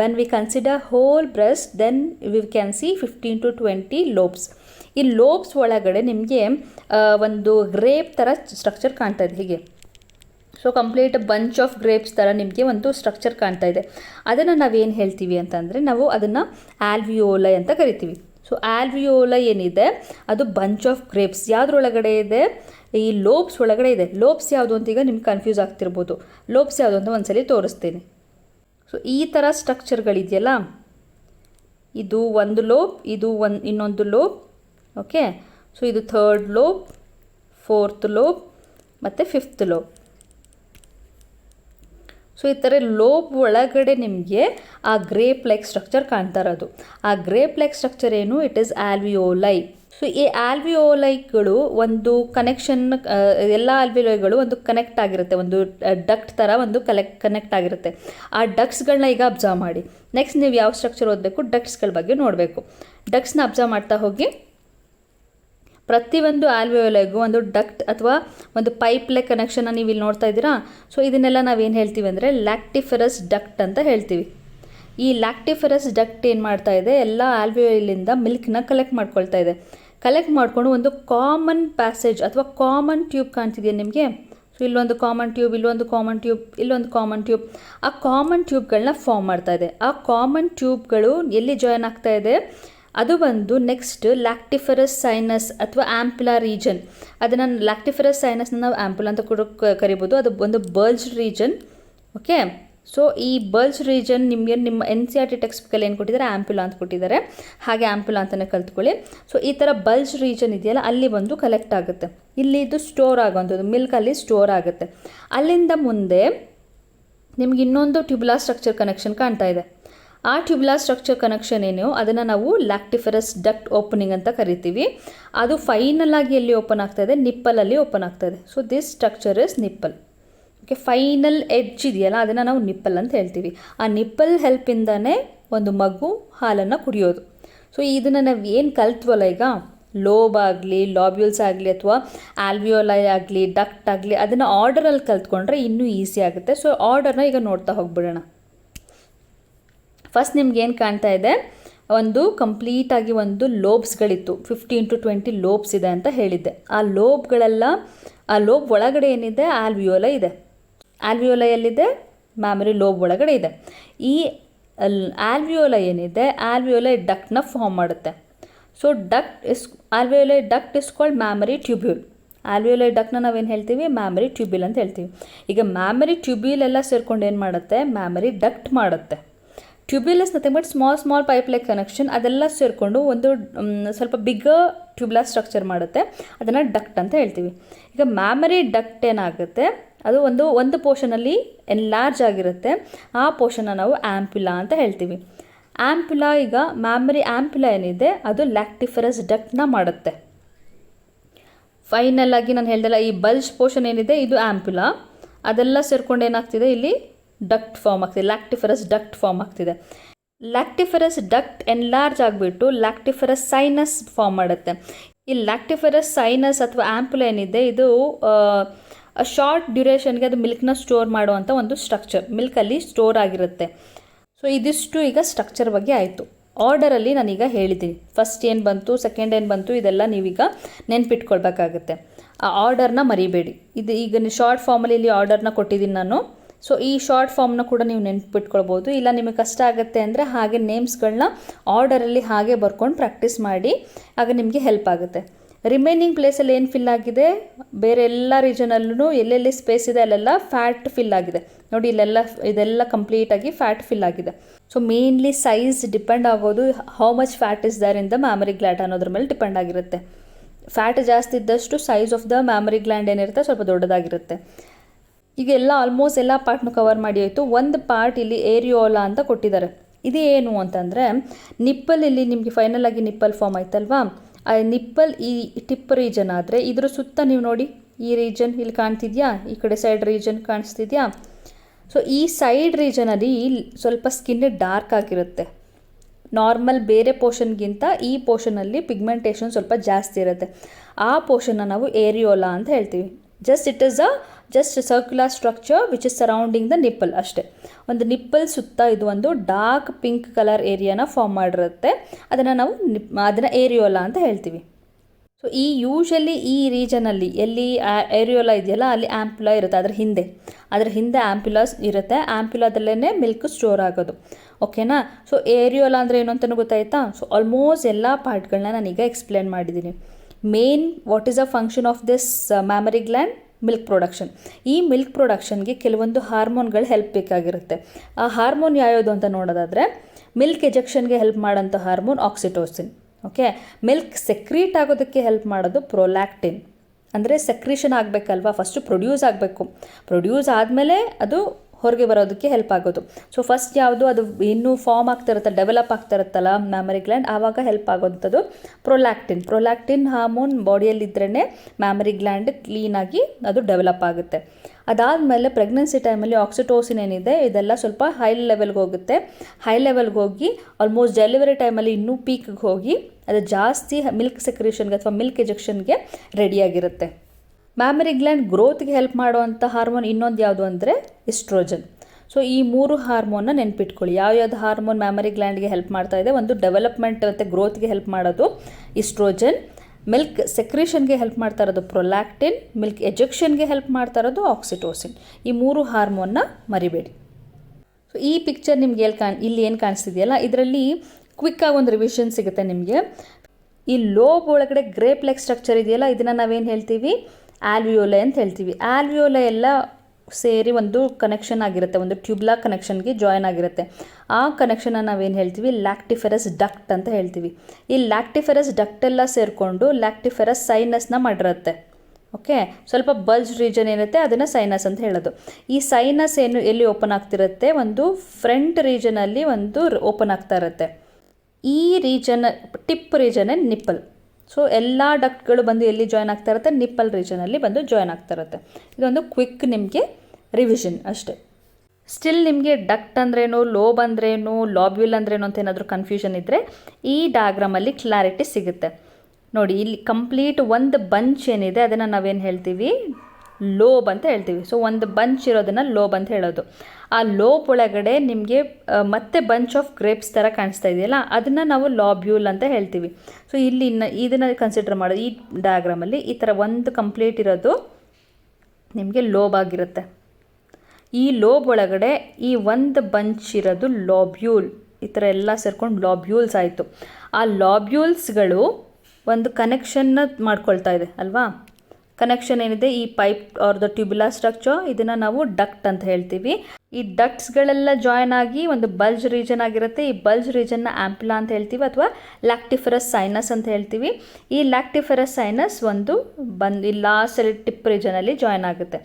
When we consider whole breast then we can see fifteen to twenty lobes ಈ ಲೋಬ್ಸ್ ಒಳಗಡೆ ನಿಮಗೆ ಒಂದು ಗ್ರೇಪ್ ಥರ ಸ್ಟ್ರಕ್ಚರ್ ಕಾಣ್ತಾ ಇದೆ. ಹೀಗೆ. So complete bunch of grapes ಥರ ನಿಮಗೆ ಒಂದು ಸ್ಟ್ರಕ್ಚರ್ ಕಾಣ್ತಾ ಇದೆ. ಅದನ್ನು ನಾವೇನು ಹೇಳ್ತೀವಿ ಅಂತಂದರೆ, ನಾವು ಅದನ್ನು ಆಲ್ವಿಯೋಲೈ ಅಂತ ಕರಿತೀವಿ. ಸೊ ಆಲ್ವಿಯೋಲ ಏನಿದೆ? ಅದು ಬಂಚ್ ಆಫ್ ಗ್ರೇಪ್ಸ್ ಯಾವುದ್ರೊಳಗಡೆ ಇದೆ? ಈ ಲೋಬ್ಸ್ ಒಳಗಡೆ ಇದೆ. ಲೋಬ್ಸ್ ಯಾವುದು ಅಂತ ಈಗ ನಿಮ್ಗೆ ಕನ್ಫ್ಯೂಸ್ ಆಗ್ತಿರ್ಬೋದು. ಲೋಬ್ಸ್ ಯಾವುದು ಅಂತ ಒಂದ್ಸಲಿ ತೋರಿಸ್ತೀನಿ. ಸೊ ಈ ಥರ ಸ್ಟ್ರಕ್ಚರ್ಗಳಿದೆಯಲ್ಲ ಇದು ಒಂದು ಲೋಬ್ ಇದು ಒಂದು ಇನ್ನೊಂದು ಲೋಬ್ ಓಕೆ ಸೊ ಇದು ಥರ್ಡ್ ಲೋಬ್ ಫೋರ್ತ್ ಲೋಬ್ ಮತ್ತು ಫಿಫ್ತ್ ಲೋಬ್ ಸೊ ಈ ಥರ ಲೋಬ್ ಒಳಗಡೆ ನಿಮಗೆ ಆ ಗ್ರೇಪ್ ಲೈಕ್ ಸ್ಟ್ರಕ್ಚರ್ ಕಾಣ್ತಾ ಇರೋದು. ಆ ಗ್ರೇಪ್ ಲೈಕ್ ಸ್ಟ್ರಕ್ಚರ್ ಏನು? ಇಟ್ ಈಸ್ ಆಲ್ವಿಯೋಲೈ ಸೊ ಈ ಆಲ್ವಿಯೋಲೈಗಳು ಒಂದು ಕನೆಕ್ಷನ್ ಎಲ್ಲ ಆಲ್ವಿಯೋಲೈಗಳು ಒಂದು ಕನೆಕ್ಟ್ ಆಗಿರುತ್ತೆ. ಒಂದು ಡಕ್ಟ್ ಥರ ಒಂದು ಕಲೆಕ್ಟ್ ಕನೆಕ್ಟ್ ಆಗಿರುತ್ತೆ. ಆ ಡಕ್ಸ್ಗಳನ್ನ ಈಗ ಅಬ್ಸರ್ವ್ ಮಾಡಿ. ನೆಕ್ಸ್ಟ್ ನೀವು ಯಾವ ಸ್ಟ್ರಕ್ಚರ್ ಓದಬೇಕು? ಡಕ್ಸ್ಗಳ ಬಗ್ಗೆ ನೋಡಬೇಕು. ಡಕ್ಸ್ನ ಅಬ್ಸರ್ವ್ ಮಾಡ್ತಾ ಹೋಗಿ. ಪ್ರತಿಯೊಂದು ಆಲ್ವಿಯೋಲೈಗೂ ಒಂದು ಡಕ್ಟ್ ಅಥವಾ ಒಂದು ಪೈಪ್ಲೆ ಕನೆಕ್ಷನ್ನ ನೀವು ಇಲ್ಲಿ ನೋಡ್ತಾ ಇದ್ದೀರಾ? ಸೊ ಇದನ್ನೆಲ್ಲ ನಾವೇನು ಹೇಳ್ತೀವಿ ಅಂದರೆ ಲ್ಯಾಕ್ಟಿಫೆರಸ್ ಡಕ್ಟ್ ಅಂತ ಹೇಳ್ತೀವಿ. ಈ ಲ್ಯಾಕ್ಟಿಫೆರಸ್ ಡಕ್ಟ್ ಏನು ಮಾಡ್ತಾ ಇದೆ? ಎಲ್ಲ ಆಲ್ವಿಯೋಲಿಂದ ಮಿಲ್ಕ್ನ ಕಲೆಕ್ಟ್ ಮಾಡ್ಕೊಳ್ತಾ ಇದೆ. ಕಲೆಕ್ಟ್ ಮಾಡಿಕೊಂಡು ಒಂದು ಕಾಮನ್ ಪ್ಯಾಸೇಜ್ ಅಥವಾ ಕಾಮನ್ ಟ್ಯೂಬ್ ಕಾಣ್ತಿದೆಯಾ ನಿಮಗೆ? ಸೊ ಇಲ್ಲೊಂದು ಕಾಮನ್ ಟ್ಯೂಬ್ ಇಲ್ಲೊಂದು ಕಾಮನ್ ಟ್ಯೂಬ್ ಇಲ್ಲೊಂದು ಕಾಮನ್ ಟ್ಯೂಬ್ ಆ ಕಾಮನ್ ಟ್ಯೂಬ್ಗಳನ್ನ ಫಾರ್ಮ್ ಮಾಡ್ತಾ ಇದೆ. ಆ ಕಾಮನ್ ಟ್ಯೂಬ್ಗಳು ಎಲ್ಲಿ ಜಾಯ್ನ್ ಆಗ್ತಾ ಇದೆ? ಅದು ಬಂದು ನೆಕ್ಸ್ಟ್ ಲ್ಯಾಕ್ಟಿಫರಸ್ ಸೈನಸ್ ಅಥವಾ ಆ್ಯಂಪುಲಾ ರೀಜನ್ ಅದನ್ನು ಲ್ಯಾಕ್ಟಿಫರಸ್ ಸೈನಸ್ನ ನಾವು ಆ್ಯಂಪುಲಾ ಅಂತ ಕೂಡ ಕರಿಬೋದು. ಅದು ಒಂದು ಬರ್ಜ್ ರೀಜನ್ ಓಕೆ ಸೊ ಈ ಬಲ್ಜ್ ರೀಜನ್ ನಿಮಗೆ ನಿಮ್ಮ N C R T text ಬುಕ್ಕಲ್ಲಿ ಏನು ಕೊಟ್ಟಿದ್ದಾರೆ? ಆ್ಯಂಪುಲಾ ಅಂತ ಕೊಟ್ಟಿದ್ದಾರೆ. ಹಾಗೆ ಆ್ಯಂಪುಲಾ ಅಂತಲೇ ಕಲ್ತ್ಕೊಳ್ಳಿ. ಸೊ ಈ ಥರ ಬಲ್ಜ್ ರೀಜನ್ ಇದೆಯಲ್ಲ, ಅಲ್ಲಿ ಬಂದು ಕಲೆಕ್ಟ್ ಆಗುತ್ತೆ. ಇಲ್ಲಿ ಇದು ಸ್ಟೋರ್ ಆಗುವಂಥದ್ದು ಮಿಲ್ಕ್ ಅಲ್ಲಿ ಸ್ಟೋರ್ ಆಗುತ್ತೆ. ಅಲ್ಲಿಂದ ಮುಂದೆ ನಿಮ್ಗೆ ಇನ್ನೊಂದು ಟ್ಯೂಬ್ಲಾ ಸ್ಟ್ರಕ್ಚರ್ ಕನೆಕ್ಷನ್ ಕಾಣ್ತಾ ಇದೆ. ಆ ಟ್ಯೂಬ್ಲಾ ಸ್ಟ್ರಕ್ಚರ್ ಕನೆಕ್ಷನ್ ಏನೋ? ಅದನ್ನು ನಾವು ಲ್ಯಾಕ್ಟಿಫರಸ್ ಡಕ್ಟ್ ಓಪನಿಂಗ್ ಅಂತ ಕರಿತೀವಿ. ಅದು ಫೈನಲ್ ಆಗಿ ಎಲ್ಲಿ ಓಪನ್ ಆಗ್ತಾ ಇದೆ? ನಿಪ್ಪಲಲ್ಲಿ ಓಪನ್ ಆಗ್ತಾ ಇದೆ. So this structure is nipple okay final edge ಇದೆಯಲ್ಲ, ಅದನ್ನು ನಾವು ನಿಪ್ಪಲ್ ಅಂತ ಹೇಳ್ತೀವಿ. ಆ ನಿಪ್ಪಲ್ ಹೆಲ್ಪಿಂದನೇ ಒಂದು ಮಗು ಹಾಲನ್ನು ಕುಡಿಯೋದು. ಸೊ ಇದನ್ನು ನಾವು ಏನು ಕಲ್ತ್ವಲ್ಲ ಈಗ? ಲೋಬ್ ಆಗಲಿ ಲಾಬ್ಯೂಲ್ಸ್ ಆಗಲಿ ಅಥವಾ ಆಲ್ವಿಯೋಲೈ ಆಗಲಿ ಡಕ್ಟ್ ಆಗಲಿ ಅದನ್ನು ಆರ್ಡರಲ್ಲಿ ಕಲ್ತ್ಕೊಂಡ್ರೆ ಇನ್ನೂ ಈಸಿ ಆಗುತ್ತೆ. ಸೊ ಆರ್ಡರ್ನ ಈಗ ನೋಡ್ತಾ ಹೋಗ್ಬಿಡೋಣ. ಫಸ್ಟ್ ನಿಮ್ಗೆ ಏನು ಕಾಣ್ತಾ ಇದೆ? ಒಂದು ಕಂಪ್ಲೀಟಾಗಿ ಒಂದು ಲೋಬ್ಸ್ಗಳಿತ್ತು ಫಿಫ್ಟೀನ್ ಟು ಟ್ವೆಂಟಿ ಲೋಬ್ಸ್ ಇದೆ ಅಂತ ಹೇಳಿದ್ದೆ. ಆ ಲೋಬ್ಗಳೆಲ್ಲ ಆ ಲೋಬ್ ಒಳಗಡೆ ಏನಿದೆ? ಆಲ್ವಿಯೋಲ ಇದೆ. ಆಲ್ವಿಯೋಲ ಎಲ್ಲಿದೆ ಮ್ಯಾಮರಿ ಲೋಬ್ ಒಳಗಡೆ ಇದೆ. ಈ ಆಲ್ವಿಯೋಲ ಏನಿದೆ, ಆಲ್ವಿಯೋಲ ಡಕ್ಟ್ನ ಫಾರ್ಮ್ ಮಾಡುತ್ತೆ. So duct is alveoli duct is called mammary tubule alveoli ಡಕ್ಟ್ನ ನಾವೇನು ಹೇಳ್ತೀವಿ? ಮ್ಯಾಮರಿ ಟ್ಯೂಬ್ಯೂಲ್ ಅಂತ ಹೇಳ್ತೀವಿ. ಈಗ ಮ್ಯಾಮರಿ ಟ್ಯೂಬ್ಯೂಲ್ ಎಲ್ಲ ಸೇರ್ಕೊಂಡು ಏನು ಮಾಡುತ್ತೆ? ಮ್ಯಾಮರಿ ಡಕ್ಟ್ ಮಾಡುತ್ತೆ. Tubules nothing but small small pipe like connection ಅದೆಲ್ಲ ಸೇರಿಕೊಂಡು ಒಂದು ಸ್ವಲ್ಪ ಬಿಗ್ಗ ಟ್ಯೂಬ್ಲಾ ಸ್ಟ್ರಕ್ಚರ್ ಮಾಡುತ್ತೆ. ಅದನ್ನು ಡಕ್ಟ್ ಅಂತ ಹೇಳ್ತೀವಿ. ಈಗ ಮ್ಯಾಮರಿ ಡಕ್ಟ್ ಏನಾಗುತ್ತೆ? ಅದು ಒಂದು ಒಂದು ಪೋರ್ಷನಲ್ಲಿ ಎನ್ಲಾರ್ಜ್ ಆಗಿರುತ್ತೆ. ಆ ಪೋರ್ಷನ್ನ ನಾವು ಆ್ಯಂಪ್ಯುಲಾ ಅಂತ ಹೇಳ್ತೀವಿ. ಆ್ಯಂಪ್ಯುಲಾ ಈಗ ಮ್ಯಾಮರಿ ಆ್ಯಂಪ್ಯುಲಾ ಏನಿದೆ, ಅದು ಲ್ಯಾಕ್ಟಿಫರಸ್ ಡಕ್ಟ್ನ ಮಾಡುತ್ತೆ. ಫೈನಲ್ ಆಗಿ ನಾನು ಹೇಳ್ದಲ್ಲ ಈ ಬಲ್ಜ್ ಪೋರ್ಷನ್ ಏನಿದೆ, ಇದು ಆ್ಯಂಪ್ಯುಲಾ ಅದೆಲ್ಲ ಸೇರ್ಕೊಂಡು ಏನಾಗ್ತಿದೆ, ಇಲ್ಲಿ ಡಕ್ಟ್ ಫಾರ್ಮ್ ಆಗ್ತಿದೆ ಲ್ಯಾಕ್ಟಿಫರಸ್ ಡಕ್ಟ್ ಫಾರ್ಮ್ ಆಗ್ತಿದೆ. ಲ್ಯಾಕ್ಟಿಫರಸ್ ಡಕ್ಟ್ ಎನ್ಲಾರ್ಜ್ ಆಗಿಬಿಟ್ಟು ಲ್ಯಾಕ್ಟಿಫರಸ್ ಸೈನಸ್ ಫಾರ್ಮ್ ಮಾಡುತ್ತೆ. ಈ ಲ್ಯಾಕ್ಟಿಫರಸ್ ಸೈನಸ್ ಅಥವಾ ಆ್ಯಂಪ್ಯುಲಾ ಏನಿದೆ, ಇದು ಶಾರ್ಟ್ ಡ್ಯೂರೇಷನ್ಗೆ ಅದು ಮಿಲ್ಕ್ನ ಸ್ಟೋರ್ ಮಾಡುವಂಥ ಒಂದು ಸ್ಟ್ರಕ್ಚರ್ ಮಿಲ್ಕಲ್ಲಿ ಸ್ಟೋರ್ ಆಗಿರುತ್ತೆ. ಸೊ ಇದಿಷ್ಟು ಈಗ ಸ್ಟ್ರಕ್ಚರ್ ಬಗ್ಗೆ ಆಯಿತು. ಆರ್ಡರಲ್ಲಿ ನಾನೀಗ ಹೇಳಿದ್ದೀನಿ. ಫಸ್ಟ್ ಏನು ಬಂತು ಸೆಕೆಂಡ್ ಏನು ಬಂತು, ಇದೆಲ್ಲ ನೀವೀಗ ನೆನ್ಪಿಟ್ಕೊಳ್ಬೇಕಾಗುತ್ತೆ. ಆ ಆರ್ಡರ್ನ ಮರಿಬೇಡಿ. ಇದು ಈಗ ಶಾರ್ಟ್ ಫಾರ್ಮಲ್ಲಿ ಇಲ್ಲಿ ಆರ್ಡರ್ನ ಕೊಟ್ಟಿದ್ದೀನಿ ನಾನು. ಸೊ ಈ ಶಾರ್ಟ್ ಫಾರ್ಮ್ನ ಕೂಡ ನೀವು ನೆನ್ಪಿಟ್ಕೊಳ್ಬೋದು. ಇಲ್ಲ ನಿಮಗೆ ಕಷ್ಟ ಆಗುತ್ತೆ ಅಂದರೆ ಹಾಗೆ ನೇಮ್ಸ್ಗಳನ್ನ ಆರ್ಡರಲ್ಲಿ ಹಾಗೆ ಬರ್ಕೊಂಡು ಪ್ರಾಕ್ಟೀಸ್ ಮಾಡಿ, ಆಗ ನಿಮಗೆ ಹೆಲ್ಪ್ ಆಗುತ್ತೆ. ರಿಮೈನಿಂಗ್ ಪ್ಲೇಸಲ್ಲಿ ಏನು ಫಿಲ್ ಆಗಿದೆ? ಬೇರೆ ಎಲ್ಲ ರೀಜನಲ್ಲೂ ಎಲ್ಲೆಲ್ಲಿ ಸ್ಪೇಸ್ ಇದೆ ಅಲ್ಲೆಲ್ಲ ಫ್ಯಾಟ್ ಫಿಲ್ ಆಗಿದೆ. ನೋಡಿ ಇಲ್ಲೆಲ್ಲ, ಇದೆಲ್ಲ ಕಂಪ್ಲೀಟಾಗಿ ಫ್ಯಾಟ್ ಫಿಲ್ ಆಗಿದೆ. ಸೊ ಮೇನ್ಲಿ ಸೈಜ್ ಡಿಪೆಂಡ್ ಆಗೋದು how much fat is there in the mammary gland ಅನ್ನೋದ್ರ ಮೇಲೆ ಡಿಪೆಂಡ್ ಆಗಿರುತ್ತೆ. ಫ್ಯಾಟ್ ಜಾಸ್ತಿ ಇದ್ದಷ್ಟು size of the mammary gland ಏನಿರುತ್ತೆ ಸ್ವಲ್ಪ ದೊಡ್ಡದಾಗಿರುತ್ತೆ. ಈಗ ಎಲ್ಲ ಆಲ್ಮೋಸ್ಟ್ ಎಲ್ಲ ಪಾರ್ಟ್ನು ಕವರ್ ಮಾಡಿ ಆಯಿತು ಒಂದು ಪಾರ್ಟ್ ಇಲ್ಲಿ ಏರಿಯೋಲಾ ಅಂತ ಕೊಟ್ಟಿದ್ದಾರೆ. ಇದು ಏನು ಅಂತಂದರೆ, ನಿಪ್ಪಲ್ ಇಲ್ಲಿ ನಿಮಗೆ ಫೈನಲ್ ಆಗಿ ನಿಪ್ಪಲ್ ಫಾರ್ಮ್ ಆಯ್ತಲ್ವಾ? ನಿಪ್ಪಲ್ ಈ ಟಿಪ್ ರೀಜನ್ ಆದರೆ ಇದರ ಸುತ್ತ ನೀವು ನೋಡಿ ಈ ರೀಜನ್ ಇಲ್ಲಿ ಕಾಣ್ತಿದ್ಯಾ? ಈ ಕಡೆ ಸೈಡ್ ರೀಜನ್ ಕಾಣಿಸ್ತಿದ್ಯಾ? ಸೊ ಈ ಸೈಡ್ ರೀಜನಲ್ಲಿ ಸ್ವಲ್ಪ ಸ್ಕಿನ್ ಡಾರ್ಕ್ ಆಗಿರುತ್ತೆ. ನಾರ್ಮಲ್ ಬೇರೆ ಪೋರ್ಷನ್ಗಿಂತ ಈ ಪೋರ್ಷನಲ್ಲಿ ಪಿಗ್ಮೆಂಟೇಷನ್ ಸ್ವಲ್ಪ ಜಾಸ್ತಿ ಇರುತ್ತೆ. ಆ ಪೋರ್ಷನ್ನ ನಾವು ಏರಿಯೋಲಾ ಅಂತ ಹೇಳ್ತೀವಿ. Just it is a just circular structure which is surrounding the nipple ಅಷ್ಟೇ. ಒಂದು ನಿಪ್ಪಲ್ ಸುತ್ತ ಇದು ಒಂದು ಡಾರ್ಕ್ ಪಿಂಕ್ ಕಲರ್ ಏರಿಯಾನ ಫಾರ್ಮ್ ಮಾಡಿರುತ್ತೆ. ಅದನ್ನು ನಾವು ನಿಪ್ ಅದನ್ನು ಏರಿಯೋಲಾ ಅಂತ ಹೇಳ್ತೀವಿ. ಸೊ ಈ ಯೂಶಲಿ ಈ ರೀಜನಲ್ಲಿ ಎಲ್ಲಿ ಏರಿಯೋಲಾ ಇದೆಯಲ್ಲ ಅಲ್ಲಿ ಆ್ಯಂಪ್ಯುಲ ಇರುತ್ತೆ ಅದ್ರ ಹಿಂದೆ. ಅದ್ರ ಹಿಂದೆ ಆ್ಯಂಪ್ಯುಲಾಸ್ ಇರುತ್ತೆ. ಆ್ಯಂಪ್ಯುಲಾದಲ್ಲೇ ಮಿಲ್ಕ್ ಸ್ಟೋರ್ ಆಗೋದು. ಓಕೆನಾ ಸೊ ಏರಿಯೋಲಾ ಅಂದರೆ ಏನು ಅಂತಲೂ ಗೊತ್ತಾಯ್ತಾ? ಸೊ ಆಲ್ಮೋಸ್ಟ್ ಎಲ್ಲ ಪಾರ್ಟ್ಗಳನ್ನ ನಾನೀಗ ಎಕ್ಸ್ಪ್ಲೇನ್ ಮಾಡಿದ್ದೀನಿ main what is a function of this mammary gland milk production ಈ ಮಿಲ್ಕ್ ಪ್ರೊಡಕ್ಷನ್ಗೆ ಕೆಲವೊಂದು ಹಾರ್ಮೋನ್ಗಳು ಹೆಲ್ಪ್ ಬೇಕಾಗಿರುತ್ತೆ. ಆ ಹಾರ್ಮೋನ್ ಯಾವ್ಯಾವುದು ಅಂತ ನೋಡೋದಾದರೆ ಮಿಲ್ಕ್ ಎಜೆಕ್ಷನ್ಗೆ ಹೆಲ್ಪ್ ಮಾಡೋಂಥ hormone oxytocin okay milk secrete ಆಗೋದಕ್ಕೆ ಹೆಲ್ಪ್ ಮಾಡೋದು ಪ್ರೊಲ್ಯಾಕ್ಟಿನ್ ಅಂದರೆ ಸೆಕ್ರೀಷನ್ ಆಗಬೇಕಲ್ವಾ? ಫಸ್ಟು ಪ್ರೊಡ್ಯೂಸ್ ಆಗಬೇಕು. ಪ್ರೊಡ್ಯೂಸ್ ಆದಮೇಲೆ ಅದು ಹೊರಗೆ ಬರೋದಕ್ಕೆ ಹೆಲ್ಪ್ ಆಗೋದು. ಸೊ ಫಸ್ಟ್ ಯಾವುದು ಅದು ಇನ್ನೂ ಫಾರ್ಮ್ ಆಗ್ತಿರುತ್ತೆ ಡೆವಲಪ್ ಆಗ್ತಿರುತ್ತಲ್ಲ ಮ್ಯಾಮರಿ ಗ್ಲ್ಯಾಂಡ್ ಆವಾಗ ಹೆಲ್ಪ್ ಆಗೋಂಥದ್ದು ಪ್ರೊಲ್ಯಾಕ್ಟಿನ್ ಪ್ರೊಲ್ಯಾಕ್ಟಿನ್ ಹಾರ್ಮೋನ್ ಬಾಡಿಯಲ್ಲಿದ್ದರೇ ಮ್ಯಾಮರಿ ಗ್ಲ್ಯಾಂಡ್ ಕ್ಲೀನಾಗಿ ಅದು ಡೆವಲಪ್ ಆಗುತ್ತೆ. ಅದಾದಮೇಲೆ ಪ್ರೆಗ್ನೆನ್ಸಿ ಟೈಮಲ್ಲಿ ಆಕ್ಸಿಟೋಸಿನ್ ಏನಿದೆ, ಇದೆಲ್ಲ ಸ್ವಲ್ಪ ಹೈ ಲೆವೆಲ್ಗೆ ಹೋಗುತ್ತೆ. ಹೈ ಲೆವೆಲ್ಗೆ ಹೋಗಿ ಆಲ್ಮೋಸ್ಟ್ ಡೆಲಿವರಿ ಟೈಮಲ್ಲಿ ಇನ್ನೂ ಪೀಕ್ಗೆ ಹೋಗಿ ಅದು ಜಾಸ್ತಿ ಮಿಲ್ಕ್ ಸೆಕ್ರೇಷನ್ಗೆ ಅಥವಾ ಮಿಲ್ಕ್ ಎಜೆಕ್ಷನ್ಗೆ ರೆಡಿಯಾಗಿರುತ್ತೆ ಮ್ಯಾಮರಿ ಗ್ಲ್ಯಾಂಡ್ ಗ್ರೋತ್ಗೆ ಹೆಲ್ಪ್ ಮಾಡುವಂಥ ಹಾರ್ಮೋನ್ ಇನ್ನೊಂದು ಯಾವುದು ಅಂದರೆ ಇಸ್ಟ್ರೋಜನ್ ಸೊ ಈ ಮೂರು ಹಾರ್ಮೋನ್ನ ನೆನ್ಪಿಟ್ಕೊಳ್ಳಿ. ಯಾವ್ಯಾವ್ದು ಹಾರ್ಮೋನ್ ಮ್ಯಾಮರಿ ಗ್ಲ್ಯಾಂಡ್ಗೆ ಹೆಲ್ಪ್ ಮಾಡ್ತಾ ಇದೆ? ಒಂದು ಡೆವಲಪ್ಮೆಂಟ್ ಮತ್ತು ಗ್ರೋತ್ಗೆ ಹೆಲ್ಪ್ ಮಾಡೋದು ಇಸ್ಟ್ರೋಜನ್ ಮಿಲ್ಕ್ ಸೆಕ್ರೇಷನ್ಗೆ ಹೆಲ್ಪ್ ಮಾಡ್ತಾ ಇರೋದು ಪ್ರೊಲ್ಯಾಕ್ಟಿನ್ ಮಿಲ್ಕ್ ಎಜೆಕ್ಷನ್ಗೆ ಹೆಲ್ಪ್ ಮಾಡ್ತಾ ಇರೋದು ಆಕ್ಸಿಟೋಸಿನ್ ಈ ಮೂರು ಹಾರ್ಮೋನ್ನ ಮರಿಬೇಡಿ. ಸೊ ಈ ಪಿಕ್ಚರ್ ನಿಮ್ಗೆ ಎಲ್ಲಿ ಕಾಣ್, ಇಲ್ಲಿ ಏನು ಕಾಣಿಸ್ತಿದೆಯಲ್ಲ? ಇದರಲ್ಲಿ ಕ್ವಿಕ್ಕಾಗಿ ಒಂದು ರಿವಿಷನ್ ಸಿಗುತ್ತೆ ನಿಮಗೆ. ಈ ಲೋಬ್ ಒಳಗಡೆ ಗ್ರೇಪ್ ಲೆಗ್ ಸ್ಟ್ರಕ್ಚರ್ ಇದೆಯಲ್ಲ? ಇದನ್ನು ನಾವೇನು ಹೇಳ್ತೀವಿ? ಆಲ್ವಿಯೋಲೆ ಅಂತ ಹೇಳ್ತೀವಿ. ಆಲ್ವಿಯೋಲೆ ಎಲ್ಲ ಸೇರಿ ಒಂದು ಕನೆಕ್ಷನ್ ಆಗಿರುತ್ತೆ, ಒಂದು ಟ್ಯೂಬ್ಲಾ ಕನೆಕ್ಷನ್ಗೆ ಜಾಯ್ನ್ ಆಗಿರುತ್ತೆ. ಆ ಕನೆಕ್ಷನ್ನ ನಾವೇನು ಹೇಳ್ತೀವಿ? ಲ್ಯಾಕ್ಟಿಫೆರಸ್ ಡಕ್ಟ್ ಅಂತ ಹೇಳ್ತೀವಿ. ಈ ಲ್ಯಾಕ್ಟಿಫೆರಸ್ ಡಕ್ಟ್ ಎಲ್ಲ ಸೇರಿಕೊಂಡು ಲ್ಯಾಕ್ಟಿಫೆರಸ್ ಸೈನಸ್ನ ಮಾಡಿರುತ್ತೆ. ಓಕೆ ಸ್ವಲ್ಪ ಬಲ್ಜ್ ರೀಜನ್ ಏನಿರುತ್ತೆ ಅದನ್ನು ಸೈನಸ್ ಅಂತ ಹೇಳೋದು. ಈ ಸೈನಸ್ ಏನು ಎಲ್ಲಿ ಓಪನ್ ಆಗ್ತಿರುತ್ತೆ? ಒಂದು ಫ್ರಂಟ್ ರೀಜನಲ್ಲಿ ಒಂದು ಓಪನ್ ಆಗ್ತಾ ಇರುತ್ತೆ. ಈ ರೀಜನ್ ಟಿಪ್ ರೀಜನೇ ನಿಪ್ಪಲ್ ಸೊ ಎಲ್ಲ ಡಕ್ಟ್ಗಳು ಬಂದು ಎಲ್ಲಿ ಜಾಯ್ನ್ ಆಗ್ತಾ ಇರುತ್ತೆ? ನಿಪ್ಪಲ್ ರೀಜನಲ್ಲಿ ಬಂದು ಜಾಯ್ನ್ ಆಗ್ತಾ ಇರುತ್ತೆ. ಇದೊಂದು ಕ್ವಿಕ್ ನಿಮಗೆ ರಿವಿಷನ್ ಅಷ್ಟೇ. ಸ್ಟಿಲ್ ನಿಮಗೆ ಡಕ್ಟ್ ಅಂದ್ರೇನು ಲೋಬ್ ಅಂದ್ರೇನು ಲಾಬ್ಯುಲ್ ಅಂದ್ರೇನು ಅಂತ ಏನಾದರೂ ಕನ್ಫ್ಯೂಷನ್ ಇದ್ದರೆ ಈ ಡಯಾಗ್ರಾಮಲ್ಲಿ ಕ್ಲಾರಿಟಿ ಸಿಗುತ್ತೆ. ನೋಡಿ, ಇಲ್ಲಿ ಕಂಪ್ಲೀಟ್ ಒಂದು ಬಂಚ್ ಏನಿದೆ, ಅದನ್ನು ನಾವೇನು ಹೇಳ್ತೀವಿ? ಲೋಬ್ ಅಂತ ಹೇಳ್ತೀವಿ. ಸೊ ಒಂದು ಬಂಚ್ ಇರೋದನ್ನು ಲೋಬ್ ಅಂತ ಹೇಳೋದು. ಆ ಲೋಬ್ ಒಳಗಡೆ ನಿಮಗೆ ಮತ್ತೆ ಬಂಚ್ ಆಫ್ ಗ್ರೇಪ್ಸ್ ಥರ ಕಾಣಿಸ್ತಾ ಇದೆಯಲ್ಲ, ಅದನ್ನು ನಾವು ಲಾಬ್ಯೂಲ್ ಅಂತ ಹೇಳ್ತೀವಿ. ಸೊ ಇಲ್ಲಿ ಇದನ್ನು ಕನ್ಸಿಡರ್ ಮಾಡೋದು ಈ ಡಯಾಗ್ರಾಮಲ್ಲಿ ಈ ಥರ ಒಂದು ಕಂಪ್ಲೀಟ್ ಇರೋದು ನಿಮಗೆ ಲೋಬ್ ಆಗಿರುತ್ತೆ. ಈ ಲೋಬ್ ಒಳಗಡೆ ಈ ಒಂದು ಬಂಚ್ ಇರೋದು ಲಾಬ್ಯೂಲ್ ಈ ಥರ ಎಲ್ಲ ಸೇರ್ಕೊಂಡು ಲಾಬ್ಯೂಲ್ಸ್ ಆಯಿತು. ಆ ಲಾಬ್ಯೂಲ್ಸ್ಗಳು ಒಂದು ಕನೆಕ್ಷನ್ನ ಮಾಡ್ಕೊಳ್ತಾ ಇದೆ, ಅಲ್ವಾ? ಕನೆಕ್ಷನ್ ಏನಿದೆ, ಈ pipe or the tubular structure ಇದನ್ನು ನಾವು ಡಕ್ಟ್ ಅಂತ ಹೇಳ್ತೀವಿ. ಈ ಡಕ್ಟ್ಸ್ಗಳೆಲ್ಲ ಜಾಯ್ನ್ ಆಗಿ ಒಂದು ಬಲ್ಜ್ ರೀಜನ್ ಆಗಿರುತ್ತೆ. ಈ ಬಲ್ಜ್ ರೀಜನ್ನ ಆಂಪ್ಲಾ ಅಂತ ಹೇಳ್ತೀವಿ ಅಥವಾ ಲ್ಯಾಕ್ಟಿಫರಸ್ ಸೈನಸ್ ಅಂತ ಹೇಳ್ತೀವಿ. ಈ ಲ್ಯಾಕ್ಟಿಫರಸ್ ಸೈನಸ್ ಒಂದು ಬಂದು, ಈ ಲಾಸ್ಟ್ ಟಿಪ್ ರೀಜನಲ್ಲಿ ಜಾಯ್ನ್ ಆಗುತ್ತೆ.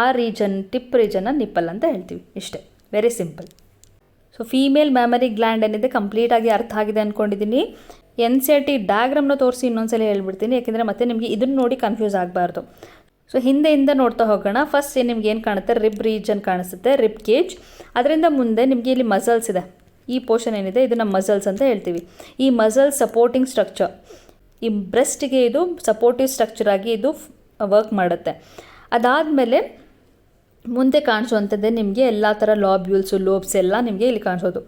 ಆ ರೀಜನ್ ಟಿಪ್ ರೀಜನ್ನ ನಿಪ್ಪಲ್ ಅಂತ ಹೇಳ್ತೀವಿ. ಇಷ್ಟೇ. Very simple so female mammary gland ಏನಿದೆ ಕಂಪ್ಲೀಟಾಗಿ ಅರ್ಥ ಆಗಿದೆ ಅಂದ್ಕೊಂಡಿದ್ದೀನಿ ಎನ್ ಸಿ ಆರ್ ಟಿ ಡಯಾಗ್ರಾಮ್ನ ತೋರಿಸಿ ಇನ್ನೊಂದ್ಸಲ ಹೇಳ್ಬಿಡ್ತೀನಿ, ಯಾಕೆಂದರೆ ಮತ್ತೆ ನಿಮಗೆ ಇದನ್ನು ನೋಡಿ ಕನ್ಫ್ಯೂಸ್ ಆಗಬಾರ್ದು. ಸೊ ಹಿಂದೆಯಿಂದ ನೋಡ್ತಾ ಹೋಗೋಣ. ಫಸ್ಟ್ ನಿಮ್ಗೆ ಏನು ಕಾಣುತ್ತೆ? ರಿಬ್ ರೀಜನ್ ಕಾಣಿಸುತ್ತೆ ರಿಬ್ ಕೇಜ್ ಅದರಿಂದ ಮುಂದೆ ನಿಮಗೆ ಇಲ್ಲಿ ಮಸಲ್ಸ್ ಇದೆ. ಈ ಪೋರ್ಷನ್ ಏನಿದೆ? ಇದನ್ನು ಮಸಲ್ಸ್ ಅಂತ ಹೇಳ್ತೀವಿ. ಈ ಮಸಲ್ ಸಪೋರ್ಟಿಂಗ್ ಸ್ಟ್ರಕ್ಚರ್ ಈ ಬ್ರೆಸ್ಟ್ಗೆ ಇದು ಸಪೋರ್ಟಿವ್ ಸ್ಟ್ರಕ್ಚರ್ ಆಗಿ ಇದು ವರ್ಕ್ ಮಾಡುತ್ತೆ. ಅದಾದಮೇಲೆ ಮುಂದೆ ಕಾಣಿಸುವಂಥದ್ದೇ ನಿಮಗೆ ಎಲ್ಲ ಥರ ಲಾಬ್ಯೂಲ್ಸು ಲೋಬ್ಸ್ ಎಲ್ಲ ನಿಮಗೆ ಇಲ್ಲಿ ಕಾಣಿಸೋದು.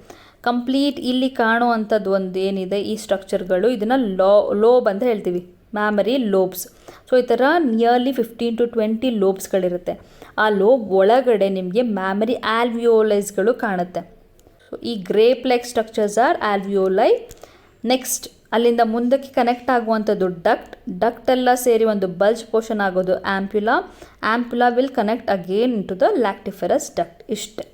ಕಂಪ್ಲೀಟ್ ಇಲ್ಲಿ ಕಾಣೋ ಅಂಥದ್ದು ಒಂದು ಏನಿದೆ ಈ ಸ್ಟ್ರಕ್ಚರ್ಗಳು. ಇದನ್ನು ಲೋ, ಲೋಬ್ ಅಂತ ಹೇಳ್ತೀವಿ. Mammary lobes. ಸೊ ಈ ಥರ ನಿಯರ್ಲಿ ಫಿಫ್ಟೀನ್ ಟು ಟ್ವೆಂಟಿ ಲೋಬ್ಸ್ಗಳಿರುತ್ತೆ. ಆ ಲೋಬ್ ಒಳಗಡೆ ನಿಮಗೆ ಮ್ಯಾಮರಿ ಆಲ್ವಿಯೋಲೈಸ್ಗಳು ಕಾಣುತ್ತೆ. ಸೊ ಈ grape like structures are alveoli next ಅಲ್ಲಿಂದ ಮುಂದಕ್ಕೆ ಕನೆಕ್ಟ್ ಆಗುವಂಥದ್ದು ಡಕ್ಟ್ ಡಕ್ಟ್ ಎಲ್ಲ ಸೇರಿ ಒಂದು ಬಲ್ಜ್ ಪೋರ್ಷನ್ ಆಗೋದು ampulla ampulla will connect again to the lactiferous duct ಇಷ್ಟೆ.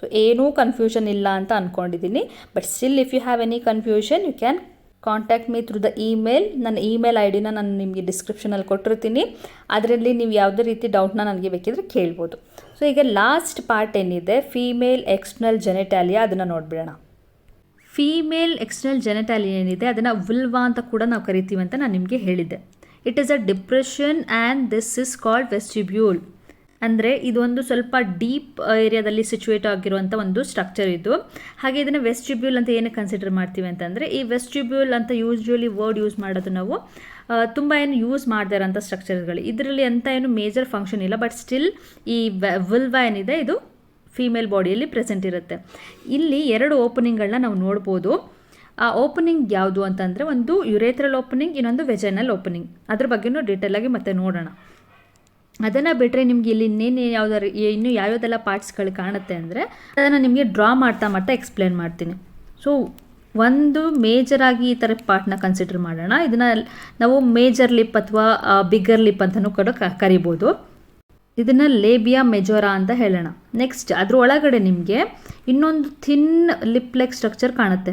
ಸೊ ಏನೂ ಕನ್ಫ್ಯೂಷನ್ ಇಲ್ಲ ಅಂತ ಅಂದ್ಕೊಂಡಿದ್ದೀನಿ but still if you have any confusion you can contact me through the email ನನ್ನ ಇಮೇಲ್ ಐ ಡಿನ ನಾನು ನಿಮಗೆ ಡಿಸ್ಕ್ರಿಪ್ಷನಲ್ಲಿ ಕೊಟ್ಟಿರ್ತೀನಿ. ಅದರಲ್ಲಿ ನೀವು ಯಾವುದೇ ರೀತಿ ಡೌಟ್ನ ನನಗೆ ಬೇಕಿದ್ರೆ ಕೇಳ್ಬೋದು. ಸೊ ಈಗ ಲಾಸ್ಟ್ ಪಾರ್ಟ್ ಏನಿದೆ? ಫೀಮೇಲ್ ಎಕ್ಸ್ಟರ್ನಲ್ ಜೆನೆಟಾಲಿಯಾ ಅದನ್ನು ನೋಡಿಬಿಡೋಣ. ಫೀಮೇಲ್ ಎಕ್ಸ್ಟರ್ನಲ್ ಜೆನೆಟಾಲಿಯಾ ಏನಿದೆ? ಅದನ್ನು ವಿಲ್ವಾ ಅಂತ ಕೂಡ ನಾವು ಕರಿತೀವಿ ಅಂತ ನಾನು ನಿಮಗೆ ಹೇಳಿದ್ದೆ. It is a depression and this is called vestibule ಅಂದರೆ ಇದೊಂದು ಸ್ವಲ್ಪ ಡೀಪ್ ಏರಿಯಾದಲ್ಲಿ ಸಿಚುವೇಟ್ ಆಗಿರುವಂಥ ಒಂದು ಸ್ಟ್ರಕ್ಚರ್ ಇದು. ಹಾಗೆ ಇದನ್ನು ವೆಸ್ಟಿಬ್ಯೂಲ್ ಅಂತ ಏನಕ್ಕೆ ಕನ್ಸಿಡರ್ ಮಾಡ್ತೀವಿ ಅಂತಂದರೆ, ಈ ವೆಸ್ಟಿಬ್ಯೂಲ್ ಅಂತ ಯೂಶ್ವಲಿ ವರ್ಡ್ ಯೂಸ್ ಮಾಡೋದು ನಾವು ತುಂಬ ಏನು ಯೂಸ್ ಮಾಡ್ತಾ ಇರೋಂಥ ಸ್ಟ್ರಕ್ಚರ್ಗಳು ಇದರಲ್ಲಿ ಅಂತ ಏನು ಮೇಜರ್ ಫಂಕ್ಷನ್ ಇಲ್ಲ ಬಟ್ ಸ್ಟಿಲ್ ಈ ವಿಲ್ವಾ ಏನಿದೆ, ಇದು ಫೀಮೇಲ್ ಬಾಡಿಯಲ್ಲಿ ಪ್ರೆಸೆಂಟ್ ಇರುತ್ತೆ. ಇಲ್ಲಿ ಎರಡು ಓಪನಿಂಗ್ಗಳನ್ನ ನಾವು ನೋಡ್ಬೋದು. ಆ ಓಪನಿಂಗ್ ಯಾವುದು ಅಂತಂದರೆ, ಒಂದು ಯುರೇತ್ರಲ್ ಓಪನಿಂಗ್ ಇನ್ನೊಂದು ವೆಜೈನಲ್ ಓಪನಿಂಗ್ ಅದ್ರ ಬಗ್ಗೆನೂ ಡೀಟೇಲಾಗಿ ಮತ್ತೆ ನೋಡೋಣ. ಅದನ್ನು ಬಿಟ್ಟರೆ ನಿಮ್ಗೆ ಇಲ್ಲಿ ಇನ್ನೇನು ಯಾವ್ದಾದ್ರು ಇನ್ನೂ ಯಾವ್ಯಾವ್ದೆಲ್ಲ ಪಾರ್ಟ್ಸ್ಗಳು ಕಾಣುತ್ತೆ ಅಂದರೆ ಅದನ್ನು ನಿಮಗೆ ಡ್ರಾ ಮಾಡ್ತಾ ಮಾಡ್ತಾ ಎಕ್ಸ್ಪ್ಲೇನ್ ಮಾಡ್ತೀನಿ. ಸೊ ಒಂದು ಮೇಜರಾಗಿ ಈ ಥರ ಪಾರ್ಟ್ನ ಕನ್ಸಿಡರ್ ಮಾಡೋಣ. ಇದನ್ನು ನಾವು ಮೇಜರ್ ಲಿಪ್ ಅಥವಾ ಬಿಗ್ಗರ್ ಲಿಪ್ ಅಂತಲೂ ಕೂಡ ಕರಿಬೋದು. ಇದನ್ನು ಲೇಬಿಯಾ ಮೆಜೋರಾ ಅಂತ ಹೇಳೋಣ. ನೆಕ್ಸ್ಟ್ ಅದ್ರ ಒಳಗಡೆ ನಿಮಗೆ ಇನ್ನೊಂದು ಥಿನ್ ಲಿಪ್ಲೆಕ್ ಸ್ಟ್ರಕ್ಚರ್ ಕಾಣುತ್ತೆ.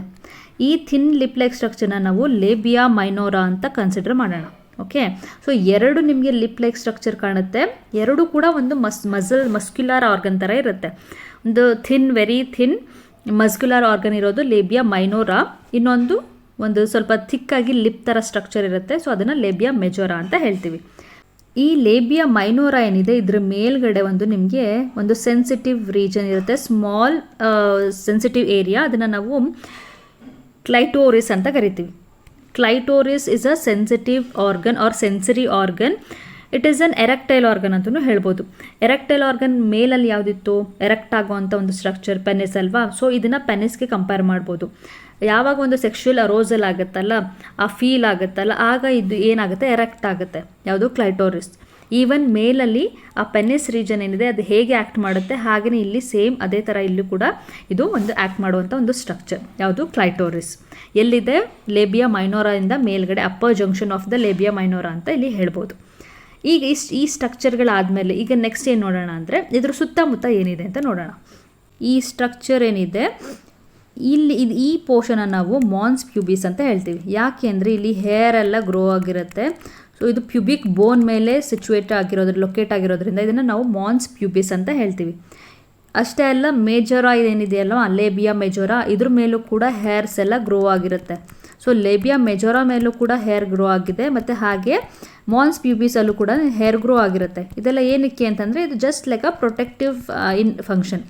ಈ ಥಿನ್ ಲಿಪ್ಲೆಕ್ ಸ್ಟ್ರಕ್ಚರ್ನ ನಾವು ಲೇಬಿಯಾ ಮೈನೋರಾ ಅಂತ ಕನ್ಸಿಡರ್ ಮಾಡೋಣ. ಓಕೆ ಸೊ ಎರಡು ನಿಮಗೆ ಲಿಪ್ ಲೈಕ್ ಸ್ಟ್ರಕ್ಚರ್ ಕಾಣುತ್ತೆ. ಎರಡು ಕೂಡ ಒಂದು ಮಸ್ ಮಸಲ್ ಮಸ್ಕ್ಯುಲರ್ ಆರ್ಗನ್ ಥರ ಇರುತ್ತೆ. ಒಂದು thin very thin muscular organ ಇರೋದು ಲೇಬಿಯಾ ಮೈನೋರಾ ಇನ್ನೊಂದು ಒಂದು ಸ್ವಲ್ಪ ಥಿಕ್ಕಾಗಿ ಲಿಪ್ ಥರ ಸ್ಟ್ರಕ್ಚರ್ ಇರುತ್ತೆ. ಸೊ ಅದನ್ನು ಲೇಬಿಯಾ ಮೆಜೋರಾ ಅಂತ ಹೇಳ್ತೀವಿ. ಈ ಲೇಬಿಯಾ ಮೈನೋರಾ ಏನಿದೆ, ಇದ್ರ ಮೇಲ್ಗಡೆ ಒಂದು ನಿಮಗೆ ಒಂದು ಸೆನ್ಸಿಟಿವ್ ರೀಜನ್ ಇರುತ್ತೆ. ಸ್ಮಾಲ್ ಸೆನ್ಸಿಟಿವ್ ಏರಿಯಾ ಅದನ್ನು ನಾವು ಕ್ಲೈಟೋರಿಸ್ ಅಂತ ಕರಿತೀವಿ. Clitoris is a sensitive organ or sensory organ it is an erectile organ ಅಂತಲೂ ಹೇಳ್ಬೋದು. ಎರೆಕ್ಟೈಲ್ ಆರ್ಗನ್ ಮೇಲಲ್ಲಿ ಯಾವುದಿತ್ತು? ಎರೆಕ್ಟ್ ಆಗುವಂಥ ಒಂದು ಸ್ಟ್ರಕ್ಚರ್ ಪೆನಿಸ್ ಅಲ್ವಾ? ಸೊ ಇದನ್ನು ಪೆನಿಸ್ಗೆ ಕಂಪೇರ್ ಮಾಡ್ಬೋದು. ಯಾವಾಗ ಒಂದು ಸೆಕ್ಷುವಲ್ ಅರೋಸಲ್ ಆಗುತ್ತಲ್ಲ, ಆ ಫೀಲ್ ಆಗುತ್ತಲ್ಲ, ಆಗ ಇದು ಏನಾಗುತ್ತೆ? ಎರೆಕ್ಟ್ ಆಗುತ್ತೆ. ಯಾವುದು? ಕ್ಲೈಟೋರಿಸ್ ಈವನ್ ಮೇಲಲ್ಲಿ ಆ ಪೆನ್ನಿಸ್ ರೀಜನ್ ಏನಿದೆ, ಅದು ಹೇಗೆ ಆ್ಯಕ್ಟ್ ಮಾಡುತ್ತೆ ಹಾಗೆಯೇ ಇಲ್ಲಿ ಸೇಮ್ ಅದೇ ಥರ ಇಲ್ಲೂ ಕೂಡ ಇದು ಒಂದು ಆ್ಯಕ್ಟ್ ಮಾಡುವಂಥ ಒಂದು ಸ್ಟ್ರಕ್ಚರ್ ಯಾವುದು? ಕ್ಲೈಟೋರಿಸ್ ಎಲ್ಲಿದೆ? ಲೇಬಿಯಾ ಮೈನೋರಾಯಿಂದ ಮೇಲ್ಗಡೆ upper junction of the labia minora ಅಂತ ಇಲ್ಲಿ ಹೇಳ್ಬೋದು. ಈಗ ಇಷ್ಟು ಈ ಸ್ಟ್ರಕ್ಚರ್ಗಳಾದಮೇಲೆ ಈಗ ನೆಕ್ಸ್ಟ್ ಏನು ನೋಡೋಣ ಅಂದರೆ, ಇದ್ರ ಸುತ್ತಮುತ್ತ ಏನಿದೆ ಅಂತ ನೋಡೋಣ. ಈ ಸ್ಟ್ರಕ್ಚರ್ ಏನಿದೆ, ಇಲ್ಲಿ ಇದು ಈ ಪೋರ್ಷನ ನಾವು ಮಾನ್ಸ್ ಪ್ಯೂಬಿಸ್ ಅಂತ ಹೇಳ್ತೀವಿ. ಯಾಕೆ ಅಂದರೆ ಇಲ್ಲಿ ಹೇರ್ ಎಲ್ಲ ಗ್ರೋ ಆಗಿರುತ್ತೆ. ಸೊ ಇದು ಪ್ಯೂಬಿಕ್ ಬೋನ್ ಮೇಲೆ ಸಿಚುವೇಟ್ ಆಗಿರೋದ್ರ ಲೊಕೇಟ್ ಆಗಿರೋದ್ರಿಂದ ಇದನ್ನು ನಾವು ಮಾನ್ಸ್ ಪ್ಯೂಬಿಸ್ ಅಂತ ಹೇಳ್ತೀವಿ. ಅಷ್ಟೇ ಅಲ್ಲ ಮೇಜೋರಾ ಏನಿದೆಯಲ್ಲ ಲೇಬಿಯಾ ಮೆಜೋರಾ ಇದ್ರ ಮೇಲೂ ಕೂಡ ಹೇರ್ಸ್ ಎಲ್ಲ ಗ್ರೋ ಆಗಿರುತ್ತೆ. ಸೊ ಲೇಬಿಯಾ ಮೆಜೋರಾ ಮೇಲೂ ಕೂಡ ಹೇರ್ ಗ್ರೋ ಆಗಿದೆ, ಮತ್ತು ಹಾಗೆ ಮಾನ್ಸ್ ಪ್ಯೂಬಿಸಲ್ಲೂ ಕೂಡ ಹೇರ್ ಗ್ರೋ ಆಗಿರುತ್ತೆ. ಇದೆಲ್ಲ ಏನಕ್ಕೆ ಅಂತಂದರೆ, ಇದು just like a protective in function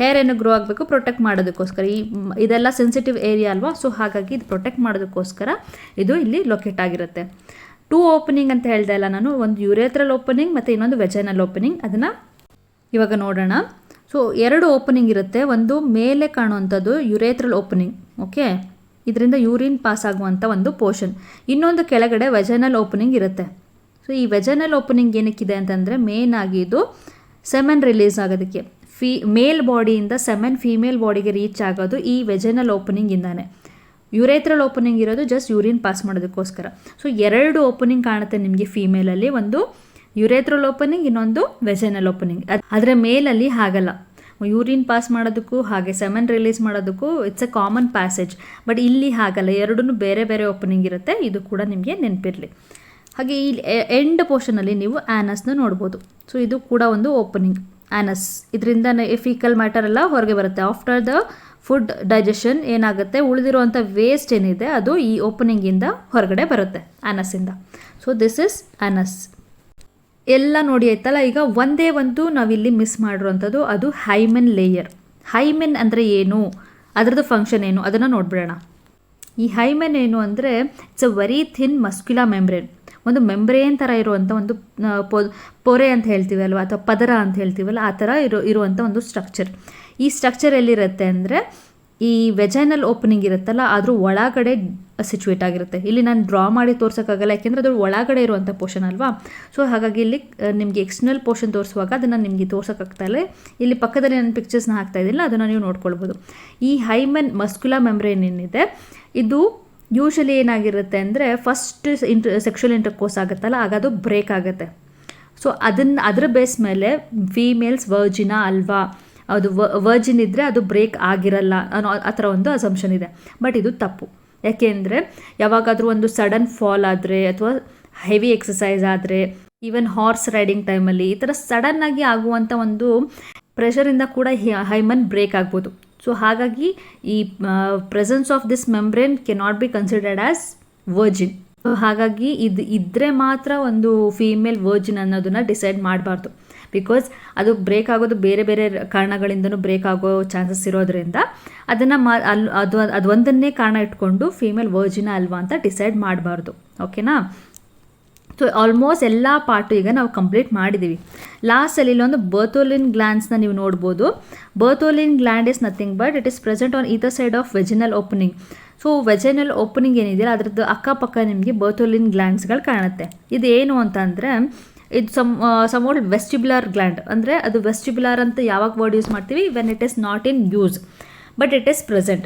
hair ಏನು ಗ್ರೋ ಆಗಬೇಕು ಪ್ರೊಟೆಕ್ಟ್ ಮಾಡೋದಕ್ಕೋಸ್ಕರ. ಈ ಇದೆಲ್ಲ ಸೆನ್ಸಿಟಿವ್ ಏರಿಯಾ ಅಲ್ವಾ? ಸೊ ಹಾಗಾಗಿ ಇದು ಪ್ರೊಟೆಕ್ಟ್ ಮಾಡೋದಕ್ಕೋಸ್ಕರ ಇದು ಇಲ್ಲಿ ಲೊಕೇಟ್ ಆಗಿರುತ್ತೆ. ಟೂ ಓಪನಿಂಗ್ ಅಂತ ಹೇಳ್ದೆ ಅಲ್ಲ ನಾನು, ಒಂದು ಯುರೇತ್ರಲ್ ಓಪನಿಂಗ್ ಮತ್ತು ಇನ್ನೊಂದು ವೆಜೈನಲ್ ಓಪನಿಂಗ್ ಅದನ್ನು ಇವಾಗ ನೋಡೋಣ. ಸೊ ಎರಡು ಓಪನಿಂಗ್ ಇರುತ್ತೆ. ಒಂದು ಮೇಲೆ ಕಾಣುವಂಥದ್ದು ಯುರೇತ್ರಲ್ ಓಪನಿಂಗ್ ಓಕೆ ಇದರಿಂದ ಯೂರಿನ್ ಪಾಸ್ ಆಗುವಂಥ ಒಂದು ಪೋರ್ಷನ್ ಇನ್ನೊಂದು ಕೆಳಗಡೆ ವೆಜೈನಲ್ ಓಪನಿಂಗ್ ಇರುತ್ತೆ. ಸೊ ಈ ವೆಜೈನಲ್ ಓಪನಿಂಗ್ ಏನಕ್ಕಿದೆ ಅಂತಂದರೆ ಮೇನ್ ಆಗಿ ಇದು ಸೆಮೆನ್ ರಿಲೀಸ್ ಆಗೋದಕ್ಕೆ. ಫೀ ಮೇಲ್ ಬಾಡಿಯಿಂದ ಸೆಮೆನ್ ಫೀಮೇಲ್ ಬಾಡಿಗೆ ರೀಚ್ ಆಗೋದು ಈ ವೆಜೈನಲ್ ಓಪನಿಂಗಿಂದಾನೆ ಯುರೇತ್ರಲ್ ಓಪನಿಂಗ್ ಇರೋದು ಜಸ್ಟ್ ಯೂರಿನ್ ಪಾಸ್ ಮಾಡೋದಕ್ಕೋಸ್ಕರ. ಸೊ ಎರಡು ಓಪನಿಂಗ್ ಕಾಣುತ್ತೆ ನಿಮಗೆ ಫೀಮೇಲಲ್ಲಿ ಒಂದು ಯುರೇತ್ರಲ್ ಓಪನಿಂಗ್ ಇನ್ನೊಂದು ವೆಜನಲ್ ಓಪನಿಂಗ್ ಅದರ ಮೇಲಲ್ಲಿ ಹಾಗಲ್ಲ. ಯೂರಿನ್ ಪಾಸ್ ಮಾಡೋದಕ್ಕೂ ಹಾಗೆ ಸೆಮನ್ ರಿಲೀಸ್ ಮಾಡೋದಕ್ಕೂ it's a common passage but ಇಲ್ಲಿ ಹಾಗಲ್ಲ. ಎರಡೂ ಬೇರೆ ಬೇರೆ ಓಪನಿಂಗ್ ಇರುತ್ತೆ. ಇದು ಕೂಡ ನಿಮಗೆ ನೆನಪಿರಲಿ. ಹಾಗೆ ಈ ಎಂಡ್ ಪೋರ್ಷನಲ್ಲಿ ನೀವು ಆ್ಯನಸ್ನ ನೋಡ್ಬೋದು. ಸೊ ಇದು ಕೂಡ ಒಂದು ಓಪನಿಂಗ್ ಆ್ಯನಸ್ ಇದರಿಂದ ಫೀಕಲ್ ಮ್ಯಾಟರ್ ಎಲ್ಲ ಹೊರಗೆ ಬರುತ್ತೆ. ಆಫ್ಟರ್ ದ ಫುಡ್ ಡೈಜೆಷನ್ ಏನಾಗುತ್ತೆ? ಉಳಿದಿರುವಂಥ ವೇಸ್ಟ್ ಏನಿದೆ, ಅದು ಈ ಓಪನಿಂಗಿಂದ ಹೊರಗಡೆ ಬರುತ್ತೆ ಅನಸಿಂದ ಸೊ ದಿಸ್ ಇಸ್ ಅನಸ್. ಎಲ್ಲ ನೋಡಿ ಆಯ್ತಲ್ಲ, ಈಗ ಒಂದೇ ಒಂದು ನಾವಿಲ್ಲಿ ಮಿಸ್ ಮಾಡಿರುವಂಥದ್ದು, ಅದು ಹೈಮೆನ್ ಲೇಯರ್ ಹೈಮೆನ್ ಅಂದರೆ ಏನು? ಅದರದ್ದು ಫಂಕ್ಷನ್ ಏನು? ಅದನ್ನು ನೋಡ್ಬಿಡೋಣ. ಈ ಹೈಮೆನ್ ಏನು ಅಂದರೆ it's a very thin muscular membrane ಒಂದು ಮೆಂಬ್ರೇನ್ ಥರ ಇರುವಂಥ ಒಂದು ಪೊ- ಪೊರೆ ಅಂತ ಹೇಳ್ತೀವಿ ಅಲ್ವಾ ಅಥವಾ ಪದರ ಅಂತ ಹೇಳ್ತೀವಲ್ಲ, ಆ ಥರ ಇರೋ ಇರುವಂಥ ಒಂದು ಸ್ಟ್ರಕ್ಚರ್ ಈ ಸ್ಟ್ರಕ್ಚರ್ ಎಲ್ಲಿರುತ್ತೆ ಅಂದರೆ ಈ ವೆಜೈನಲ್ ಓಪನಿಂಗ್ ಇರುತ್ತಲ್ಲ ಅದ್ರ ಒಳಗಡೆ ಸಿಚುವೇಟ್ ಆಗಿರುತ್ತೆ. ಇಲ್ಲಿ ನಾನು ಡ್ರಾ ಮಾಡಿ ತೋರ್ಸೋಕ್ಕಾಗಲ್ಲ, ಯಾಕೆಂದರೆ ಅದ್ರ ಒಳಗಡೆ ಇರುವಂಥ ಪೋರ್ಷನ್ ಅಲ್ವಾ? ಸೊ ಹಾಗಾಗಿ ಇಲ್ಲಿ ನಿಮಗೆ ಎಕ್ಸ್ಟರ್ನಲ್ ಪೋರ್ಷನ್ ತೋರಿಸುವಾಗ ಅದನ್ನು ನಿಮಗೆ ತೋರ್ಸೋಕ್ಕಾಗ್ತಾಯಿಲ್ಲ ಇಲ್ಲಿ. ಪಕ್ಕದಲ್ಲಿ ನಾನು ಪಿಕ್ಚರ್ಸ್ನ ಹಾಕ್ತಾ ಇದ್ದಿಲ್ಲ, ಅದನ್ನು ನೀವು ನೋಡ್ಕೊಳ್ಬೋದು. ಈ ಹೈಮನ್ ಮಸ್ಕ್ಯುಲಾ ಮೆಮ್ರೇನ್ ಏನಿದೆ, ಇದು ಯೂಶಲಿ ಏನಾಗಿರುತ್ತೆ ಅಂದರೆ ಫಸ್ಟ್ ಇಂಟರ್ ಸೆಕ್ಷುವಲ್ ಇಂಟರ್ಕೋರ್ಸ್ ಆಗುತ್ತಲ್ಲ, ಆಗ ಅದು ಬ್ರೇಕ್ ಆಗುತ್ತೆ. ಸೊ ಅದನ್ನು, ಅದರ ಬೇಸ್ ಮೇಲೆ ಫೀಮೇಲ್ಸ್ ವರ್ಜಿನ ಅಲ್ವಾ? ಅದು ವರ್ಜಿನ್ ಇದ್ದರೆ ಅದು ಬ್ರೇಕ್ ಆಗಿರಲ್ಲ ಅನ್ನೋ ಆ ಥರ ಒಂದು ಅಸಂಪ್ಷನ್ ಇದೆ. ಬಟ್ ಇದು ತಪ್ಪು. ಯಾಕೆಂದರೆ ಯಾವಾಗಾದರೂ ಒಂದು ಸಡನ್ ಫಾಲ್ ಆದರೆ ಅಥವಾ ಹೆವಿ ಎಕ್ಸಸೈಸ್ ಆದರೆ ಈವನ್ ಹಾರ್ಸ್ ರೈಡಿಂಗ್ ಟೈಮಲ್ಲಿ ಈ ಥರ ಸಡನ್ನಾಗಿ ಆಗುವಂಥ ಒಂದು ಪ್ರೆಷರಿಂದ ಕೂಡ ಹೈಮನ್ ಬ್ರೇಕ್ ಆಗ್ಬೋದು. ಸೊ ಹಾಗಾಗಿ ಈ presence of this membrane can not be considered as virgin ಹಾಗಾಗಿ ಇದು ಇದ್ದರೆ ಮಾತ್ರ ಒಂದು ಫೀಮೇಲ್ ವರ್ಜಿನ್ ಅನ್ನೋದನ್ನ ಡಿಸೈಡ್ ಮಾಡಬಾರ್ದು. ಬಿಕಾಸ್ ಅದು ಬ್ರೇಕ್ ಆಗೋದು ಬೇರೆ ಬೇರೆ ಕಾರಣಗಳಿಂದನೂ ಬ್ರೇಕ್ ಆಗೋ ಚಾನ್ಸಸ್ ಇರೋದ್ರಿಂದ ಅದನ್ನು ಮಾ ಅಲ್ಲಿ ಅದು ಒಂದನ್ನೇ ಕಾರಣ ಇಟ್ಕೊಂಡು ಫೀಮೇಲ್ ವರ್ಜಿನ ಅಲ್ವಾ ಅಂತ ಡಿಸೈಡ್ ಮಾಡಬಾರ್ದು. ಓಕೆನಾ ಸೊ ಆಲ್ಮೋಸ್ಟ್ ಎಲ್ಲ ಪಾರ್ಟು ಈಗ ನಾವು ಕಂಪ್ಲೀಟ್ ಮಾಡಿದ್ದೀವಿ ಲಾಸ್ಟಲ್ಲಿ ಇಲ್ಲೊಂದು ಬರ್ತೋಲಿನ್ ಗ್ಲ್ಯಾಂಡ್ಸ್ನ ನೀವು ನೋಡ್ಬೋದು. Bartholin gland is nothing but it is present on either side of vaginal opening so vaginal opening ಏನಿದೆಯಲ್ಲ, ಅದರದ್ದು ಅಕ್ಕಪಕ್ಕ ನಿಮಗೆ ಬರ್ತೋಲಿನ್ ಗ್ಲ್ಯಾಂಡ್ಸ್ಗಳು ಕಾಣುತ್ತೆ. ಇದು ಏನು ಅಂತಂದರೆ ಇದು ಸಮ್ ಸಮೋಟ್ ವೆಸ್ಟಿಬ್ಯುಲರ್ ಗ್ಲ್ಯಾಂಡ್ ಅಂದರೆ ಅದು ವೆಸ್ಟಿಬ್ಯುಲರ್ ಅಂತ ಯಾವಾಗ ವರ್ಡ್ ಯೂಸ್ ಮಾಡ್ತೀವಿ? When it is not in use but it is present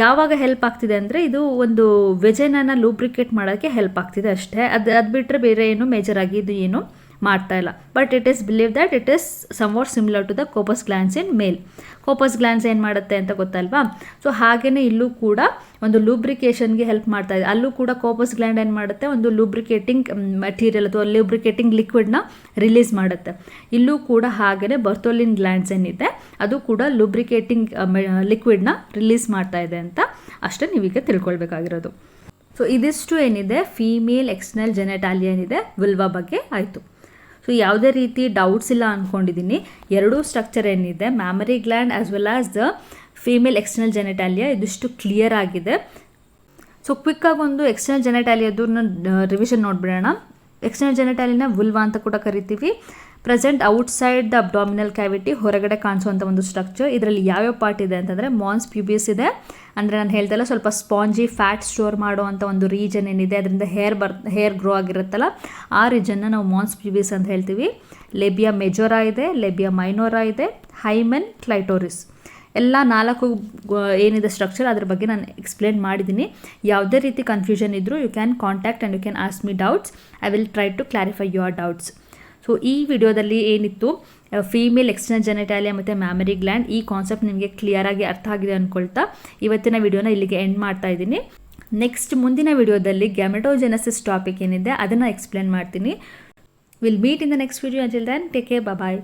ಯಾವಾಗ ಹೆಲ್ಪ್ ಆಗ್ತಿದೆ ಅಂದರೆ ಇದು ಒಂದು ವೆಜನನ್ನು ಲೂಬ್ರಿಕೇಟ್ ಮಾಡೋಕ್ಕೆ ಹೆಲ್ಪ್ ಆಗ್ತಿದೆ ಅಷ್ಟೇ. ಅದು ಅದು ಬಿಟ್ಟರೆ ಬೇರೆ ಏನು ಮೇಜರ್ ಆಗಿ ಇದು ಏನು ಮಾಡ್ತಾ ಇಲ್ಲ. But it is believe that it is somewhat similar to the Cowper's glands in male Cowper's glands ಏನು ಮಾಡುತ್ತೆ ಅಂತ ಗೊತ್ತಲ್ವಾ? ಸೊ ಹಾಗೆಯೇ ಇಲ್ಲೂ ಕೂಡ ಒಂದು ಲೂಬ್ರಿಕೇಷನ್ಗೆ ಹೆಲ್ಪ್ ಮಾಡ್ತಾ ಇದೆ. ಅಲ್ಲೂ ಕೂಡ ಕೋಪಸ್ ಗ್ಲ್ಯಾಂಡ್ ಏನು ಮಾಡುತ್ತೆ? ಒಂದು ಲೂಬ್ರಿಕೇಟಿಂಗ್ ಮೆಟೀರಿಯಲ್ ಅಥವಾ ಲೂಬ್ರಿಕೇಟಿಂಗ್ ಲಿಕ್ವಿಡ್ನ ರಿಲೀಸ್ ಮಾಡುತ್ತೆ. ಇಲ್ಲೂ ಕೂಡ ಹಾಗೆಯೇ ಬರ್ತೋಲಿನ್ ಗ್ಲ್ಯಾಂಡ್ಸ್ ಏನಿದೆ, ಅದು ಕೂಡ ಲೂಬ್ರಿಕೇಟಿಂಗ್ ಲಿಕ್ವಿಡ್ನ ರಿಲೀಸ್ ಮಾಡ್ತಾ ಇದೆ ಅಂತ ಅಷ್ಟೇ ನೀವೀಗ ತಿಳ್ಕೊಳ್ಬೇಕಾಗಿರೋದು. ಸೊ ಇದಿಷ್ಟು ಏನಿದೆ? ಫೀಮೇಲ್ ಎಕ್ಸ್ಟರ್ನಲ್ ಜೆನೆಟಾಲಿಯಾ ಏನಿದೆ? ವಿಲ್ವಾ ಬಗ್ಗೆ ಆಯಿತು. ಸೊ ಯಾವುದೇ ರೀತಿ ಡೌಟ್ಸ್ ಇಲ್ಲ ಅಂದ್ಕೊಂಡಿದ್ದೀನಿ ಎರಡೂ ಸ್ಟ್ರಕ್ಚರ್ ಏನಿದೆ mammary gland as well as the female external genitalia ಇದಿಷ್ಟು ಕ್ಲಿಯರ್ ಆಗಿದೆ. ಸೊ ಕ್ವಿಕ್ಕಾಗಿ ಒಂದು ಎಕ್ಸ್ಟರ್ನಲ್ ಜೆನೆಟಾಲಿಯಾದನ್ನ ರಿವಿಷನ್ ನೋಡಿಬಿಡೋಣ. ಎಕ್ಸ್ಟರ್ನಲ್ ಜೆನೆಟಾಲಿನ ವುಲ್ವಾ ಅಂತ ಕೂಡ ಕರಿತೀವಿ. Present outside the abdominal cavity ಹೊರಗಡೆ ಕಾಣಿಸುವಂಥ ಒಂದು ಸ್ಟ್ರಕ್ಚರ್. ಇದರಲ್ಲಿ ಯಾವ್ಯಾವ ಪಾರ್ಟ್ ಇದೆ ಅಂತಂದರೆ ಮಾನ್ಸ್ ಪ್ಯೂಬಿಯಸ್ ಇದೆ. ಅಂದರೆ ನಾನು ಹೇಳ್ದಲ್ಲ ಸ್ವಲ್ಪ ಸ್ಪಾಂಜಿ ಫ್ಯಾಟ್ ಸ್ಟೋರ್ ಮಾಡುವಂಥ ಒಂದು ರೀಜನ್ ಏನಿದೆ, ಅದರಿಂದ ಹೇರ್ ಬರ್, ಹೇರ್ ಗ್ರೋ ಆಗಿರುತ್ತಲ್ಲ, ಆ ರೀಜನ್ನ ನಾವು ಮಾನ್ಸ್ ಪ್ಯೂಬಿಯಸ್ ಅಂತ ಹೇಳ್ತೀವಿ. ಲೆಬಿಯಾ ಮೆಜೋರಾ ಇದೆ, ಲೆಬಿಯಾ ಮೈನೋರಾ ಇದೆ, ಹೈಮೆನ್ ಕ್ಲೈಟೋರಿಸ್. ಎಲ್ಲ ನಾಲ್ಕು ಏನಿದೆ ಸ್ಟ್ರಕ್ಚರ್, ಅದ್ರ ಬಗ್ಗೆ ನಾನು ಎಕ್ಸ್ಪ್ಲೇನ್ ಮಾಡಿದ್ದೀನಿ. ಯಾವುದೇ ರೀತಿ ಕನ್ಫ್ಯೂಷನ್ ಇದ್ದರೂ you can contact and you can ask me doubts. I will try to clarify your doubts. So ಈ ವಿಡಿಯೋದಲ್ಲಿ ಏನಿತ್ತು? ಫೀಮೇಲ್ ಎಕ್ಸ್ಟರ್ನಲ್ ಜೆನೆಟಾಲಿಯ ಮತ್ತು ಮ್ಯಾಮರಿ ಗ್ಲ್ಯಾಂಡ್ ಈ ಕಾನ್ಸೆಪ್ಟ್ ನಿಮಗೆ ಕ್ಲಿಯರಾಗಿ ಅರ್ಥ ಆಗಿದೆ ಅಂದ್ಕೊಳ್ತಾ ಇವತ್ತಿನ ವಿಡಿಯೋನ ಇಲ್ಲಿಗೆ ಎಂಡ್ ಮಾಡ್ತಾ ಇದ್ದೀನಿ. ನೆಕ್ಸ್ಟ್ ಮುಂದಿನ ವಿಡಿಯೋದಲ್ಲಿ ಗ್ಯಾಮೆಟೋಜೆನಸಿಸ್ ಟಾಪಿಕ್ ಏನಿದೆ, ಅದನ್ನು ಎಕ್ಸ್ಪ್ಲೇನ್ ಮಾಡ್ತೀನಿ. Will meet in the next video until then take care bye